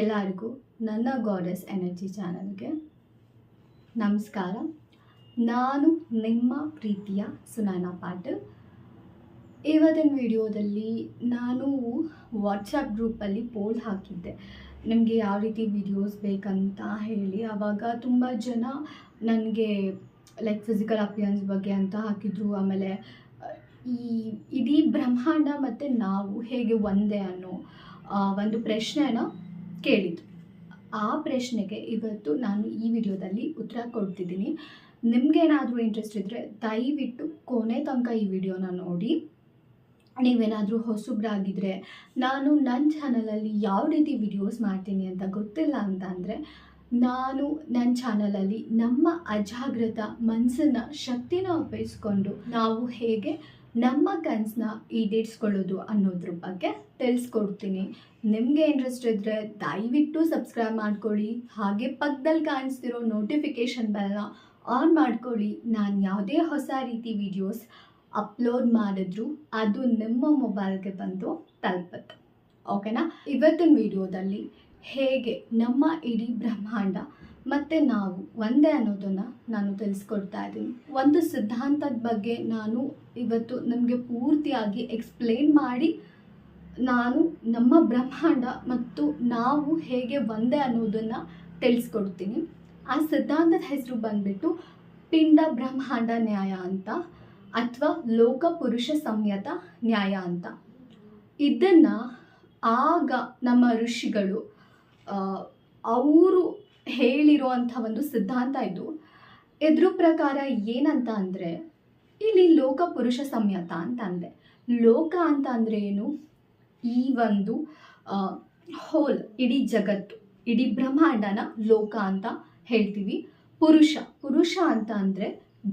ಎಲ್ಲರಿಗೂ ನನ್ನ goddess energy ಚಾನಲ್ಗೆ ನಮಸ್ಕಾರ. ನಾನು ನಿಮ್ಮ ಪ್ರೀತಿಯ ಸುನಾನ ಪಾಟೀಲ್ ಇವತ್ತಿನ ವಿಡಿಯೋದಲ್ಲಿ ನಾನು ವಾಟ್ಸಪ್ ಗ್ರೂಪಲ್ಲಿ ಪೋಲ್ ಹಾಕಿದ್ದೆ. ನಿಮಗೆ ಯಾವ ರೀತಿ ವಿಡಿಯೋಸ್ ಬೇಕಂತ ಹೇಳಿ. ಆವಾಗ ತುಂಬ ಜನ ನನಗೆ ಲೈಕ್ ಫಿಸಿಕಲ್ ಅಪಿಯನ್ಸ್ ಬಗ್ಗೆ ಅಂತ ಹಾಕಿದ್ರು. ಆಮೇಲೆ, ಈ ಇಡೀ ಬ್ರಹ್ಮಾಂಡ ಮತ್ತು ನಾವು ಹೇಗೆ ಒಂದೇ ಅನ್ನೋ ಒಂದು ಪ್ರಶ್ನೆನ ಕೇಳಿದ್ದು. ಆ ಪ್ರಶ್ನೆಗೆ ಇವತ್ತು ನಾನು ಈ ವಿಡಿಯೋದಲ್ಲಿ ಉತ್ತರ ಕೊಡ್ತಿದ್ದೀನಿ. ನಿಮಗೇನಾದರೂ ಇಂಟ್ರೆಸ್ಟ್ ಇದ್ದರೆ ದಯವಿಟ್ಟು ಕೊನೆ ತನಕ ಈ ವಿಡಿಯೋನ ನೋಡಿ. ನೀವೇನಾದರೂ ಹೊಸಬ್ರಾಗಿದ್ದರೆ ನಾನು ನನ್ನ ಚಾನಲಲ್ಲಿ ಯಾವ ರೀತಿ ವಿಡಿಯೋಸ್ ಮಾಡ್ತೀನಿ ಅಂತ ಗೊತ್ತಿಲ್ಲ ಅಂತ ನಾನು ನನ್ನ ಚಾನಲಲ್ಲಿ ನಮ್ಮ ಅಜಾಗ್ರತ ಮನಸ್ಸನ್ನು ಶಕ್ತಿನ ಉಪಯೋಗಿಸ್ಕೊಂಡು ನಾವು ಹೇಗೆ ನಮ್ಮ ಕನಸನ್ನ ಈಡೇರಿಸ್ಕೊಳ್ಳೋದು ಅನ್ನೋದ್ರ ಬಗ್ಗೆ ತಿಳಿಸ್ಕೊಡ್ತೀನಿ. ನಿಮಗೆ ಇಂಟ್ರೆಸ್ಟ್ ಇದ್ದರೆ ದಯವಿಟ್ಟು ಸಬ್ಸ್ಕ್ರೈಬ್ ಮಾಡ್ಕೊಳ್ಳಿ. ಹಾಗೆ ಪಕ್ಕದಲ್ಲಿ ಕಾಣಿಸ್ತಿರೋ ನೋಟಿಫಿಕೇಷನ್ ಬೆಲ್ನ ಆನ್ ಮಾಡ್ಕೊಳ್ಳಿ. ನಾನು ಯಾವುದೇ ಹೊಸ ರೀತಿ ವಿಡಿಯೋಸ್ ಅಪ್ಲೋಡ್ ಮಾಡಿದ್ರು ಅದು ನಿಮ್ಮ ಮೊಬೈಲ್ಗೆ ಬಂದು ತಲುಪುತ್ತೆ. ಓಕೆನಾ ಇವತ್ತಿನ ವಿಡಿಯೋದಲ್ಲಿ ಹೇಗೆ ನಮ್ಮ ಇಡೀ ಬ್ರಹ್ಮಾಂಡ ಮತ್ತು ನಾವು ಒಂದೇ ಅನ್ನೋದನ್ನು ನಾನು ತಿಳಿಸ್ಕೊಡ್ತಾ ಇದ್ದೀನಿ. ಒಂದು ಸಿದ್ಧಾಂತದ ಬಗ್ಗೆ ನಾನು ಇವತ್ತು ನಮಗೆ ಪೂರ್ತಿಯಾಗಿ ಎಕ್ಸ್ಪ್ಲೇನ್ ಮಾಡಿ ನಾನು ನಮ್ಮ ಬ್ರಹ್ಮಾಂಡ ಮತ್ತು ನಾವು ಹೇಗೆ ಒಂದೇ ಅನ್ನೋದನ್ನು ತಿಳಿಸ್ಕೊಡ್ತೀನಿ. ಆ ಸಿದ್ಧಾಂತದ ಹೆಸರು ಬಂದ್ಬಿಟ್ಟು ಪಿಂಡ ಬ್ರಹ್ಮಾಂಡ ನ್ಯಾಯ ಅಂತ ಅಥವಾ ಲೋಕ ಪುರುಷ ಸಂಯತ ನ್ಯಾಯ ಅಂತ. ಇದನ್ನು ಆಗ ನಮ್ಮ ಋಷಿಗಳು ಅವರು ಹೇಳಿರೋ ಅಂಥ ಒಂದು ಸಿದ್ಧಾಂತ ಇದು. ಇದ್ರ ಪ್ರಕಾರ ಏನಂತ ಅಂದರೆ, ಇಲ್ಲಿ ಲೋಕ ಪುರುಷ ಸಂಯತ ಅಂತ ಅಂದೆ. ಲೋಕ ಅಂತ ಅಂದರೆ ಏನು? ಈ ಒಂದು ಹೋಲ್ ಇಡೀ ಜಗತ್ತು, ಇಡೀ ಬ್ರಹ್ಮಾಂಡನ ಲೋಕ ಅಂತ ಹೇಳ್ತೀವಿ. ಪುರುಷ ಪುರುಷ ಅಂತ ಅಂದರೆ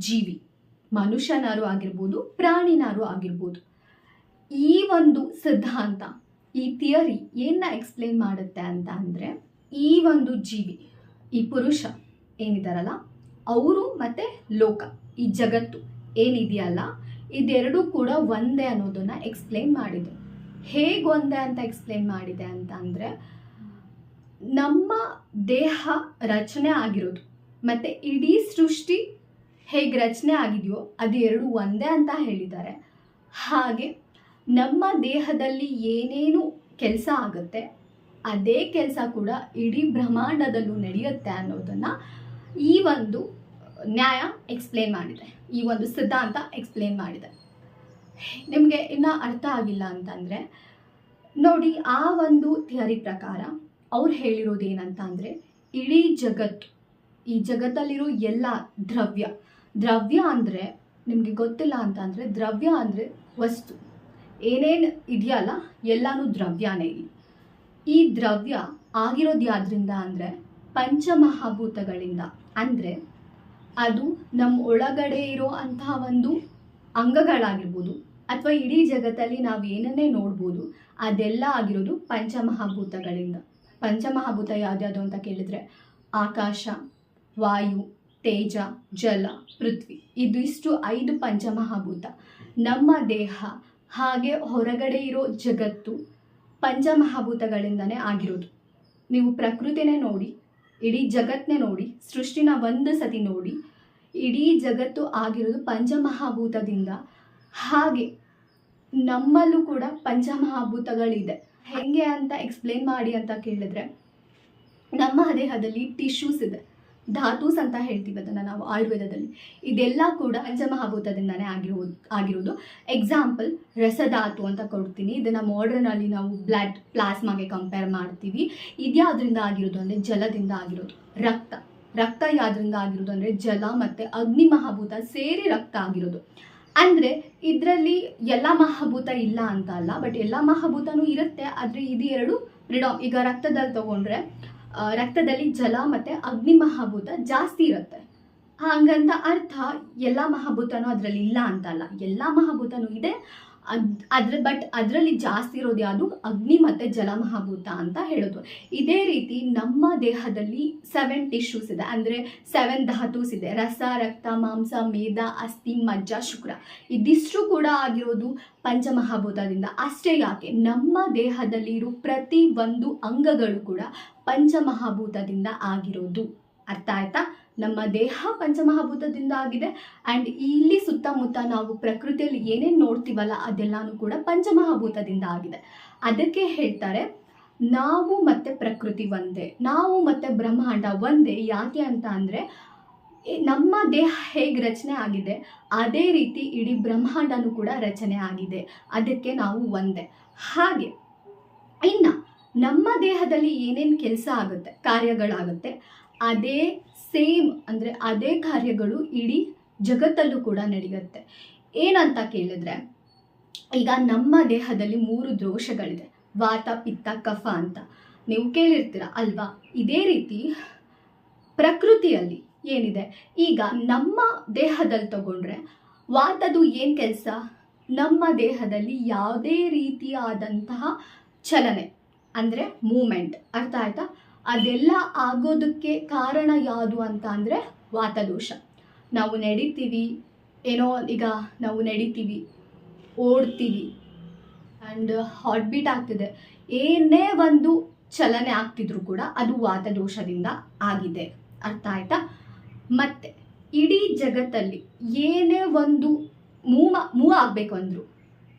ಜೀವಿ. ಮನುಷ್ಯನಾರು ಆಗಿರ್ಬೋದು, ಪ್ರಾಣಿನಾರು ಆಗಿರ್ಬೋದು. ಈ ಒಂದು ಸಿದ್ಧಾಂತ, ಈ ಥಿಯರಿ ಏನ ಎಕ್ಸ್ಪ್ಲೇನ್ ಮಾಡುತ್ತೆ ಅಂತ ಅಂದರೆ, ಈ ಒಂದು ಜೀವಿ ಈ ಪುರುಷ ಏನಿದ್ದಾರಲ್ಲ ಅವರು ಮತ್ತು ಲೋಕ, ಈ ಜಗತ್ತು ಏನಿದೆಯಲ್ಲ? ಇದೆರಡೂ ಕೂಡ ಒಂದೇ ಅನ್ನೋದನ್ನು ಎಕ್ಸ್ಪ್ಲೇನ್ ಮಾಡಿದೆ ಹೇಗೆ ಒಂದೇ ಅಂತ ಎಕ್ಸ್ಪ್ಲೇನ್ ಮಾಡಿದೆ ಅಂತ ಅಂದರೆ, ನಮ್ಮ ದೇಹ ರಚನೆ ಆಗಿರೋದು, ಮತ್ತು ಇಡೀ ಸೃಷ್ಟಿ ಹೇಗೆ ರಚನೆ ಆಗಿದೆಯೋ ಅದು ಎರಡು ಒಂದೇ ಅಂತ ಹೇಳಿದ್ದಾರೆ. ಹಾಗೆ ನಮ್ಮ ದೇಹದಲ್ಲಿ ಏನೇನು ಕೆಲಸ ಆಗುತ್ತೆ ಅದೇ ಕೆಲಸ ಕೂಡ ಇಡೀ ಬ್ರಹ್ಮಾಂಡದಲ್ಲೂ ನಡೆಯುತ್ತೆ ಅನ್ನೋದನ್ನು ಈ ಒಂದು ನ್ಯಾಯ ಎಕ್ಸ್ಪ್ಲೇನ್ ಮಾಡಿದೆ. ಈ ಒಂದು ಸಿದ್ಧಾಂತ ಎಕ್ಸ್ಪ್ಲೇನ್ ಮಾಡಿದೆ. ನಿಮಗೆ ಇನ್ನೂ ಅರ್ಥ ಆಗಿಲ್ಲ ಅಂತಂದರೆ, ನೋಡಿ ಆ ಒಂದು ಥಿಯರಿ ಪ್ರಕಾರ ಅವ್ರು ಹೇಳಿರೋದು ಏನಂತ ಅಂದರೆ ಇಡೀ ಜಗತ್ತು, ಈ ಜಗತ್ತಲ್ಲಿರೋ ಎಲ್ಲ ದ್ರವ್ಯ ದ್ರವ್ಯ ಅಂದರೆ ನಿಮಗೆ ಗೊತ್ತಿಲ್ಲ ಅಂತ ಅಂದರೆ ದ್ರವ್ಯ ಅಂದರೆ ವಸ್ತು. ಏನೇನು ಇದೆಯಲ್ಲ, ಎಲ್ಲನೂ ದ್ರವ್ಯನೇ ಇಲ್ಲಿ. ಈ ದ್ರವ್ಯ ಆಗಿರೋದು ಯಾವ್ದ್ರಿಂದ ಅಂದರೆ ಪಂಚಮಹಾಭೂತಗಳಿಂದ. ಅಂದರೆ ಅದು ನಮ್ಮ ಒಳಗಡೆ ಇರೋ ಅಂತಹ ಒಂದು ಅಂಗಗಳಾಗಿರ್ಬೋದು, ಅಥವಾ ಇಡೀ ಜಗತ್ತಲ್ಲಿ ನಾವು ಏನನ್ನೇ ನೋಡ್ಬೋದು, ಅದೆಲ್ಲ ಆಗಿರೋದು ಪಂಚಮಹಾಭೂತಗಳಿಂದ. ಪಂಚಮಹಾಭೂತ ಯಾವ್ದ್ಯಾವುದು ಅಂತ ಕೇಳಿದರೆ ಆಕಾಶ, ವಾಯು, ತೇಜ, ಜಲ, ಪೃಥ್ವಿ. ಇದಿಷ್ಟು ಐದು ಪಂಚಮಹಾಭೂತ. ನಮ್ಮ ದೇಹ ಹಾಗೆ ಹೊರಗಡೆ ಇರೋ ಜಗತ್ತು ಪಂಚಮಹಾಭೂತಗಳಿಂದನೇ ಆಗಿರೋದು. ನೀವು ಪ್ರಕೃತಿನೇ ನೋಡಿ, ಇಡೀ ಜಗತ್ತನ್ನೇ ನೋಡಿ, ಸೃಷ್ಟಿನ ಒಂದು ಸತಿ ನೋಡಿ, ಇಡೀ ಜಗತ್ತು ಆಗಿರೋದು ಪಂಚಮಹಾಭೂತದಿಂದ. ಹಾಗೆ ನಮ್ಮಲ್ಲೂ ಕೂಡ ಪಂಚಮಹಾಭೂತಗಳಿದೆ. ಹೆಂಗೆ ಅಂತ ಎಕ್ಸ್ಪ್ಲೇನ್ ಮಾಡಿ ಅಂತ ಕೇಳಿದ್ರೆ, ನಮ್ಮ ದೇಹದಲ್ಲಿ ಟಿಶ್ಯೂಸ್ ಇದೆ. ಧಾತೂಸ್ ಅಂತ ಹೇಳ್ತೀವಿ ಅದನ್ನು ನಾವು ಆಯುರ್ವೇದದಲ್ಲಿ. ಇದೆಲ್ಲ ಕೂಡ ಪಂಚಮಹಾಭೂತದಿಂದನೇ ಆಗಿರೋದು ಆಗಿರೋದು. ಎಕ್ಸಾಂಪಲ್ ರಸಧಾತು ಅಂತ ಕೊಡ್ತೀನಿ. ಇದನ್ನು ಮಾಡ್ರನಲ್ಲಿ ನಾವು ಬ್ಲಡ್ ಪ್ಲಾಸ್ಮಾಗೆ ಕಂಪೇರ್ ಮಾಡ್ತೀವಿ. ಇದ್ಯಾವುದರಿಂದ ಆಗಿರೋದು ಅಂದರೆ ಜಲದಿಂದ ಆಗಿರೋದು. ರಕ್ತ. ರಕ್ತ ಯಾವ್ದ್ರಿಂದ ಆಗಿರೋದು ಅಂದರೆ ಜಲ ಮತ್ತು ಅಗ್ನಿ ಮಹಾಭೂತ ಸೇರಿ ರಕ್ತ ಆಗಿರೋದು. ಅಂದರೆ ಇದರಲ್ಲಿ ಎಲ್ಲ ಮಹಾಭೂತ ಇಲ್ಲ ಅಂತ ಅಲ್ಲ ಬಟ್ ಎಲ್ಲ ಮಹಾಭೂತನೂ ಇರುತ್ತೆ, ಆದರೆ ಇದು ಎರಡು ಪ್ರಿಡಾ ಈಗ ರಕ್ತದಲ್ಲಿ ತಗೊಂಡ್ರೆ ರಕ್ತದಲ್ಲಿ ಜಲ ಮತ್ತು ಅಗ್ನಿ ಮಹಾಭೂತ ಜಾಸ್ತಿ ಇರುತ್ತೆ. ಹಾಗಂತ ಅರ್ಥ, ಎಲ್ಲ ಮಹಾಭೂತನೂ ಅದರಲ್ಲಿ ಇಲ್ಲ ಅಂತ ಅಲ್ಲ ಎಲ್ಲ ಮಹಾಭೂತನೂ ಇದೆ. ಅದ್, ಅದ್ರ ಬಟ್ ಅದರಲ್ಲಿ ಜಾಸ್ತಿ ಇರೋದು ಯಾವುದು? ಅಗ್ನಿ ಮತ್ತು ಜಲಮಹಾಭೂತ ಅಂತ ಹೇಳೋದು. ಇದೇ ರೀತಿ ನಮ್ಮ ದೇಹದಲ್ಲಿ ಸೆವೆನ್ ಟಿಶ್ಯೂಸ್ ಇದೆ. ಅಂದರೆ ಸೆವೆನ್ ಧಾತುಸ್ ಇದೆ. ರಸ, ರಕ್ತ, ಮಾಂಸ, ಮೇದ, ಅಸ್ಥಿ, ಮಜ್ಜ, ಶುಕ್ರ. ಇದಿಷ್ಟು ಕೂಡ ಆಗಿರೋದು ಪಂಚಮಹಾಭೂತದಿಂದ. ಅಷ್ಟೇ ಯಾಕೆ? ನಮ್ಮ ದೇಹದಲ್ಲಿ ಇರೋ ಪ್ರತಿ ಒಂದು ಅಂಗಗಳು ಕೂಡ ಪಂಚಮಹಾಭೂತದಿಂದ ಆಗಿರೋದು. ಅರ್ಥ ಆಯ್ತಾ? ನಮ್ಮ ದೇಹ ಪಂಚಮಹಾಭೂತದಿಂದ ಆಗಿದೆ. ಆ್ಯಂಡ್ ಇಲ್ಲಿ ಸುತ್ತಮುತ್ತ ನಾವು ಪ್ರಕೃತಿಯಲ್ಲಿ ಏನೇನು ನೋಡ್ತೀವಲ್ಲ, ಅದೆಲ್ಲನೂ ಕೂಡ ಪಂಚಮಹಾಭೂತದಿಂದ ಆಗಿದೆ. ಅದಕ್ಕೆ ಹೇಳ್ತಾರೆ, ನಾವು ಮತ್ತು ಪ್ರಕೃತಿ ಒಂದೇ, ನಾವು ಮತ್ತು ಬ್ರಹ್ಮಾಂಡ ಒಂದೇ, ಯಾಕೆ ಅಂತ ಅಂದರೆ ನಮ್ಮ ದೇಹ ಹೇಗೆ ರಚನೆ ಆಗಿದೆ, ಅದೇ ರೀತಿ ಇಡೀ ಬ್ರಹ್ಮಾಂಡನೂ ಕೂಡ ರಚನೆ ಆಗಿದೆ. ಅದಕ್ಕೆ ನಾವು ಒಂದೇ. ಹಾಗೆ, ಇನ್ನು ನಮ್ಮ ದೇಹದಲ್ಲಿ ಏನೇನು ಕೆಲಸ ಆಗುತ್ತೆ, ಕಾರ್ಯಗಳಾಗುತ್ತೆ ಅದೇ ಸೇಮ್ ಅಂದರೆ ಅದೇ ಕಾರ್ಯಗಳು ಇಡೀ ಜಗತ್ತಲ್ಲೂ ಕೂಡ ನಡೆಯುತ್ತೆ. ಏನಂತ ಕೇಳಿದ್ರೆ, ಈಗ ನಮ್ಮ ದೇಹದಲ್ಲಿ ಮೂರು ದೋಷಗಳಿದೆ. ವಾತ, ಪಿತ್ತ, ಕಫ ಅಂತ. ನೀವು ಕೇಳಿರ್ತೀರ ಅಲ್ವಾ? ಇದೇ ರೀತಿ ಪ್ರಕೃತಿಯಲ್ಲಿ ಏನಿದೆ? ಈಗ ನಮ್ಮ ದೇಹದಲ್ಲಿ ತಗೊಂಡ್ರೆ ವಾತದು ಏನು ಕೆಲಸ? ನಮ್ಮ ದೇಹದಲ್ಲಿ ಯಾವುದೇ ರೀತಿಯಾದಂತಹ ಚಲನೆ, ಅಂದರೆ ಮೂಮೆಂಟ್ ಅರ್ಥ ಆಯ್ತಾ? ಅದೆಲ್ಲ ಆಗೋದಕ್ಕೆ ಕಾರಣ ಯಾವುದು ಅಂತ ಅಂದರೆ ವಾತದೋಷ. ನಾವು ನಡಿತೀವಿ, ಏನೋ ಈಗ ನಾವು ನಡಿತೀವಿ, ಓಡ್ತೀವಿ ಆ್ಯಂಡ್ ಹಾರ್ಟ್ ಬೀಟ್ ಆಗ್ತಿದೆ. ಏನೇ ಒಂದು ಚಲನೆ ಆಗ್ತಿದ್ರು ಕೂಡ ಅದು ವಾತದೋಷದಿಂದ ಆಗಿದೆ. ಅರ್ಥ ಆಯ್ತಾ? ಮತ್ತೆ ಇಡೀ ಜಗತ್ತಲ್ಲಿ ಏನೇ ಒಂದು ಮೂವ ಮೂವ್ ಆಗಬೇಕು ಅಂದರು,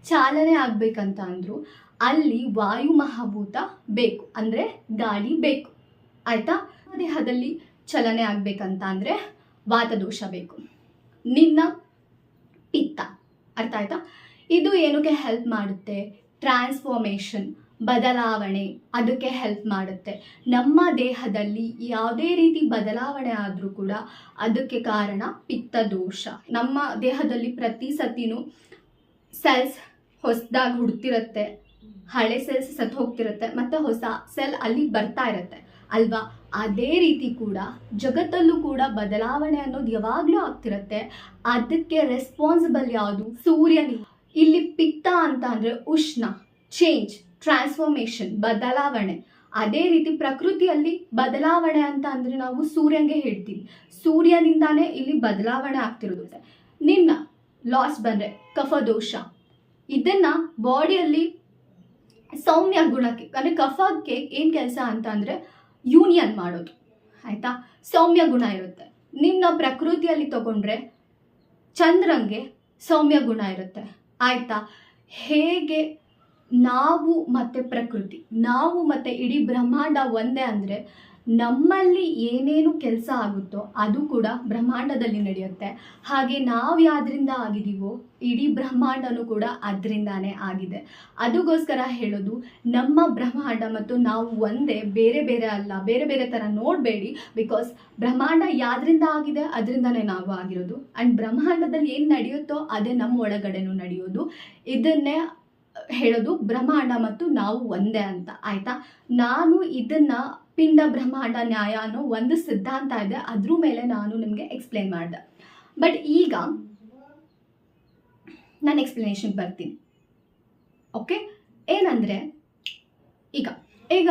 ಚಾಲನೆ ಆಗಬೇಕಂತ ಅಂದರು, ಅಲ್ಲಿ ವಾಯು ಮಹಾಭೂತ ಬೇಕು, ಅಂದರೆ ಗಾಳಿ ಬೇಕು. ಆಯಿತಾ? ದೇಹದಲ್ಲಿ ಚಲನೆ ಆಗ್ಬೇಕಂತ ಅಂದರೆ ವಾತದೋಷ ಬೇಕು. ನಿನ್ನ ಪಿತ್ತ. ಅರ್ಥ ಆಯ್ತಾ? ಇದು ಏನಕ್ಕೆ ಹೆಲ್ಪ್ ಮಾಡುತ್ತೆ? ಟ್ರಾನ್ಸ್ಫಾರ್ಮೇಷನ್ ಬದಲಾವಣೆ, ಅದಕ್ಕೆ ಹೆಲ್ಪ್ ಮಾಡುತ್ತೆ. ನಮ್ಮ ದೇಹದಲ್ಲಿ ಯಾವುದೇ ರೀತಿ ಬದಲಾವಣೆ ಆದರೂ ಕೂಡ ಅದಕ್ಕೆ ಕಾರಣ ಪಿತ್ತ ದೋಷ ನಮ್ಮ ದೇಹದಲ್ಲಿ ಪ್ರತಿ ಸತಿನೂ ಸೆಲ್ಸ್ ಹೊಸದಾಗಿ ಹುಡ್ತಿರುತ್ತೆ. ಹಳೆ ಸೆಲ್ಸ್ ಸತ್ತು ಹೋಗ್ತಿರುತ್ತೆ. ಮತ್ತು ಹೊಸ ಸೆಲ್ ಅಲ್ಲಿ ಬರ್ತಾ ಇರುತ್ತೆ. ಅಲ್ವಾ? ಅದೇ ರೀತಿ ಕೂಡ ಜಗತ್ತಲ್ಲೂ ಕೂಡ ಬದಲಾವಣೆ ಅನ್ನೋದು ಯಾವಾಗಲೂ ಆಗ್ತಿರುತ್ತೆ. ಅದಕ್ಕೆ ರೆಸ್ಪಾನ್ಸಿಬಲ್ ಯಾವುದು? ಸೂರ್ಯನಿ. ಇಲ್ಲಿ ಪಿತ್ತ ಅಂತ ಅಂದರೆ ಉಷ್ಣ ಚೇಂಜ್ ಟ್ರಾನ್ಸ್ಫಾರ್ಮೇಷನ್ ಬದಲಾವಣೆ. ಅದೇ ರೀತಿ ಪ್ರಕೃತಿಯಲ್ಲಿ ಬದಲಾವಣೆ ಅಂತ ಅಂದರೆ ನಾವು ಸೂರ್ಯನಿಗೆ ಹೇಳ್ತೀವಿ. ಸೂರ್ಯನಿಂದಾನೇ ಇಲ್ಲಿ ಬದಲಾವಣೆ ಆಗ್ತಿರುತ್ತೆ ನಿನ್ನ ಲಾಸ್ ಬಂದರೆ ಕಫದೋಷ. ಇದನ್ನ ಬಾಡಿಯಲ್ಲಿ ಸೌಮ್ಯ ಗುಣಕ್ಕೆ, ಅಂದರೆ ಕಫಕ್ಕೆ ಏನು ಕೆಲಸ ಅಂತ ಅಂದರೆ ಯೂನಿಯನ್ ಮಾಡೋದು, ಆಯಿತಾ? ಸೌಮ್ಯ ಗುಣ ಇರುತ್ತೆ. ನಿನ್ನ ಪ್ರಕೃತಿಯಲ್ಲಿ ತಗೊಂಡ್ರೆ ಚಂದ್ರಂಗೆ ಸೌಮ್ಯ ಗುಣ ಇರುತ್ತೆ, ಆಯಿತಾ? ಹೇಗೆ ನಾವು ಮತ್ತು ಪ್ರಕೃತಿ, ನಾವು ಮತ್ತು ಇಡೀ ಬ್ರಹ್ಮಾಂಡ ಒಂದೇ ಅಂದರೆ ನಮ್ಮಲ್ಲಿ ಏನೇನು ಕೆಲಸ ಆಗುತ್ತೋ ಅದು ಕೂಡ ಬ್ರಹ್ಮಾಂಡದಲ್ಲಿ ನಡೆಯುತ್ತೆ. ಹಾಗೆ ನಾವು ಯಾವ್ದ್ರಿಂದ ಆಗಿದ್ದೀವೋ ಇಡೀ ಬ್ರಹ್ಮಾಂಡನೂ ಕೂಡ ಅದರಿಂದಾನೇ ಆಗಿದೆ. ಅದಕ್ಕೋಸ್ಕರ ಹೇಳೋದು, ನಮ್ಮ ಬ್ರಹ್ಮಾಂಡ ಮತ್ತು ನಾವು ಒಂದೇ, ಬೇರೆ ಬೇರೆ ಅಲ್ಲ, ಬೇರೆ ಬೇರೆ ಥರ ನೋಡಬೇಡಿ. ಬಿಕಾಸ್ ಬ್ರಹ್ಮಾಂಡ ಯಾವ್ದ್ರಿಂದ ಆಗಿದೆ, ಅದರಿಂದನೇ ನಾವು ಆಗಿರೋದು. ಆ್ಯಂಡ್ ಬ್ರಹ್ಮಾಂಡದಲ್ಲಿ ಏನು ನಡೆಯುತ್ತೋ ಅದೇ ನಮ್ಮ ಒಳಗಡೆನೂ ನಡೆಯೋದು. ಇದನ್ನೇ ಹೇಳೋದು, ಬ್ರಹ್ಮಾಂಡ ಮತ್ತು ನಾವು ಒಂದೇ ಅಂತ. ಆಯಿತಾ? ನಾನು ಇದನ್ನು ಪಿಂಡ ಬ್ರಹ್ಮಾಂಡ ನ್ಯಾಯ ಅನ್ನೋ ಒಂದು ಸಿದ್ಧಾಂತ ಇದೆ. ಅದ್ರ ಮೇಲೆ ನಾನು ನಿಮಗೆ ಎಕ್ಸ್ಪ್ಲೇನ್ ಮಾಡಿದೆ. ಬಟ್ ಈಗ ನಾನು ಎಕ್ಸ್ಪ್ಲನೇಷನ್ ಬರ್ತೀನಿ. ಓಕೆ ಏನಂದರೆ, ಈಗ ಈಗ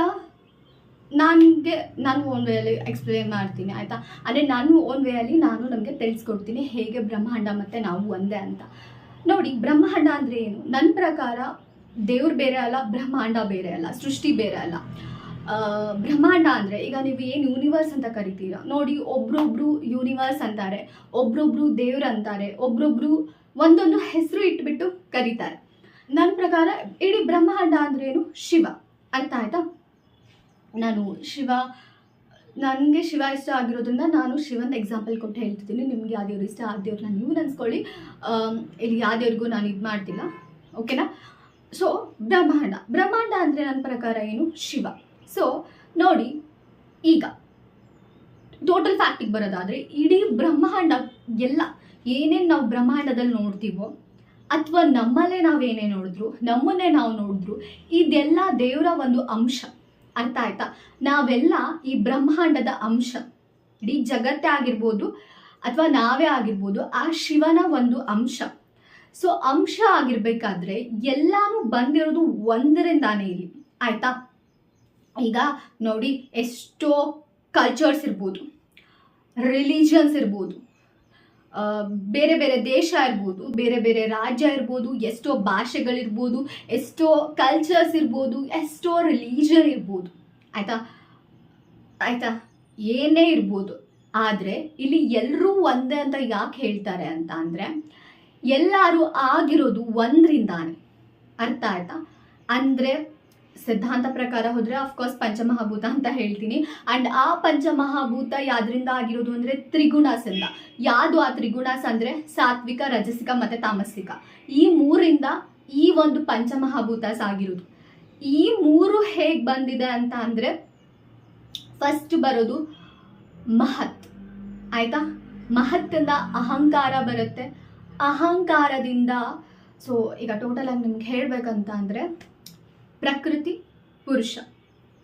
ನನಗೆ, ನಾನು ಒಂದು ವೇಯಲ್ಲಿ ಎಕ್ಸ್ಪ್ಲೇನ್ ಮಾಡ್ತೀನಿ, ಆಯಿತಾ? ಅಂದರೆ ನಾನು ಒಂದು ವೇಯಲ್ಲಿ ನಾನು ನಮಗೆ ತಿಳಿಸ್ಕೊಡ್ತೀನಿ ಹೇಗೆ ಬ್ರಹ್ಮಾಂಡ ಮತ್ತು ನಾವು ಒಂದೇ ಅಂತ. ನೋಡಿ, ಬ್ರಹ್ಮಾಂಡ ಅಂದರೆ ಏನು? ನನ್ನ ಪ್ರಕಾರ ದೇವ್ರು ಬೇರೆ ಅಲ್ಲ, ಬ್ರಹ್ಮಾಂಡ ಬೇರೆ ಅಲ್ಲ, ಸೃಷ್ಟಿ ಬೇರೆ ಅಲ್ಲ. ಬ್ರಹ್ಮಾಂಡ ಅಂದರೆ ಈಗ ನೀವು ಏನು ಯೂನಿವರ್ಸ್ ಅಂತ ಕರಿತೀರ? ನೋಡಿ, ಒಬ್ರೊಬ್ರು ಯೂನಿವರ್ಸ್ ಅಂತಾರೆ. ಒಬ್ರೊಬ್ರು ದೇವ್ರು ಅಂತಾರೆ. ಒಬ್ರೊಬ್ರು ಒಂದೊಂದು ಹೆಸರು ಇಟ್ಬಿಟ್ಟು ಕರೀತಾರೆ. ನನ್ನ ಪ್ರಕಾರ ಇಡೀ ಬ್ರಹ್ಮಾಂಡ ಅಂದ್ರೇನು ಶಿವ. ಅರ್ಥ ಆಯ್ತಾ? ನಾನು ಶಿವ, ನನಗೆ ಶಿವ ಇಷ್ಟ ಆಗಿರೋದ್ರಿಂದ ನಾನು ಶಿವನ ಎಕ್ಸಾಂಪಲ್ ಕೊಟ್ಟು ಹೇಳ್ತಿದ್ದೀನಿ. ನಿಮಗೆ ಯಾವ ದೇವ್ರು ಇಷ್ಟ ಆ ದೇವ್ರನ್ನ ನೀವು ನೆನೆಸ್ಕೊಳ್ಳಿ ಇಲ್ಲಿ ಯಾವ ದೇವ್ರಿಗೂ ನಾನು ಇದು ಮಾಡ್ತಿಲ್ಲ. ಓಕೆನಾ ಸೊ ಬ್ರಹ್ಮಾಂಡ. ಬ್ರಹ್ಮಾಂಡ ಅಂದರೆ ನನ್ನ ಪ್ರಕಾರ ಏನು? ಶಿವ. ಸೊ ನೋಡಿ, ಈಗ ಟೋಟಲ್ ಫ್ಯಾಕ್ಟಿಗೆ ಬರೋದಾದರೆ, ಇಡೀ ಬ್ರಹ್ಮಾಂಡ, ಎಲ್ಲ ಏನೇನು ನಾವು ಬ್ರಹ್ಮಾಂಡದಲ್ಲಿ ನೋಡ್ತೀವೋ, ಅಥವಾ ನಮ್ಮಲ್ಲೇ ನಾವು ಏನೇ ನೋಡಿದ್ರು, ನಮ್ಮನ್ನೇ ನಾವು ನೋಡಿದ್ರು, ಇದೆಲ್ಲ ದೇವರ ಒಂದು ಅಂಶ. ಅರ್ಥ ಆಯ್ತಾ? ನಾವೆಲ್ಲ ಈ ಬ್ರಹ್ಮಾಂಡದ ಅಂಶ. ಇಡೀ ಜಗತ್ತೇ ಆಗಿರ್ಬೋದು, ಅಥವಾ ನಾವೇ ಆಗಿರ್ಬೋದು, ಆ ಶಿವನ ಒಂದು ಅಂಶ. ಸೊ ಅಂಶ ಆಗಿರ್ಬೇಕಾದ್ರೆ, ಎಲ್ಲಾನು ಬಂದಿರೋದು ಒಂದರಿಂದಾನೇ ಇಲ್ಲಿ. ಆಯ್ತಾ? ಈಗ ನೋಡಿ ಎಷ್ಟೋ ಕಲ್ಚರ್ಸ್ ಇರ್ಬೋದು ರಿಲಿಜನ್ಸ್ ಇರ್ಬೋದು ಬೇರೆ ಬೇರೆ ದೇಶ ಇರ್ಬೋದು, ಬೇರೆ ಬೇರೆ ರಾಜ್ಯ ಇರ್ಬೋದು, ಎಷ್ಟೋ ಭಾಷೆಗಳಿರ್ಬೋದು, ಎಷ್ಟೋ ಕಲ್ಚರ್ಸ್ ಇರ್ಬೋದು, ಎಷ್ಟೋ ರಿಲೀಜನ್ ಇರ್ಬೋದು. ಆಯಿತಾ? ಆಯಿತಾ? ಏನೇ ಇರ್ಬೋದು. ಆದರೆ ಇಲ್ಲಿ ಎಲ್ಲರೂ ಒಂದೇ ಅಂತ ಯಾಕೆ ಹೇಳ್ತಾರೆ ಅಂತ ಅಂದರೆ, ಎಲ್ಲರೂ ಆಗಿರೋದು ಒಂದರಿಂದಾನೆ. ಅರ್ಥ ಆಯ್ತಾ? ಅಂದರೆ ಸಿದ್ಧಾಂತ ಪ್ರಕಾರ ಹೋದರೆ ಅಫ್ಕೋರ್ಸ್ ಪಂಚಮಹಾಭೂತ ಅಂತ ಹೇಳ್ತೀನಿ. ಆ್ಯಂಡ್ ಆ ಪಂಚಮಹಾಭೂತ ಯಾವ್ದ್ರಿಂದ ಆಗಿರೋದು ಅಂದರೆ ತ್ರಿಗುಣಾಸಿಂದ ಯಾವುದು ಆ ತ್ರಿಗುಣಾಸ್ ಅಂದರೆ? ಸಾತ್ವಿಕ, ರಜಸಿಕ ಮತ್ತು ತಾಮಸಿಕ. ಈ ಮೂರಿಂದ ಈ ಒಂದು ಪಂಚಮಹಾಭೂತಸ್ ಆಗಿರೋದು ಈ ಮೂರು ಹೇಗೆ ಬಂದಿದೆ ಅಂತ ಅಂದರೆ ಫಸ್ಟ್ ಬರೋದು ಮಹತ್. ಆಯ್ತಾ? ಮಹತ್ತಿಂದ ಅಹಂಕಾರ ಬರುತ್ತೆ. ಅಹಂಕಾರದಿಂದ ಸೊ ಈಗ ಟೋಟಲ್ ಆಗಿ ನಿಮ್ಗೆ ಹೇಳಬೇಕಂತ ಅಂದರೆ ಪ್ರಕೃತಿ, ಪುರುಷ.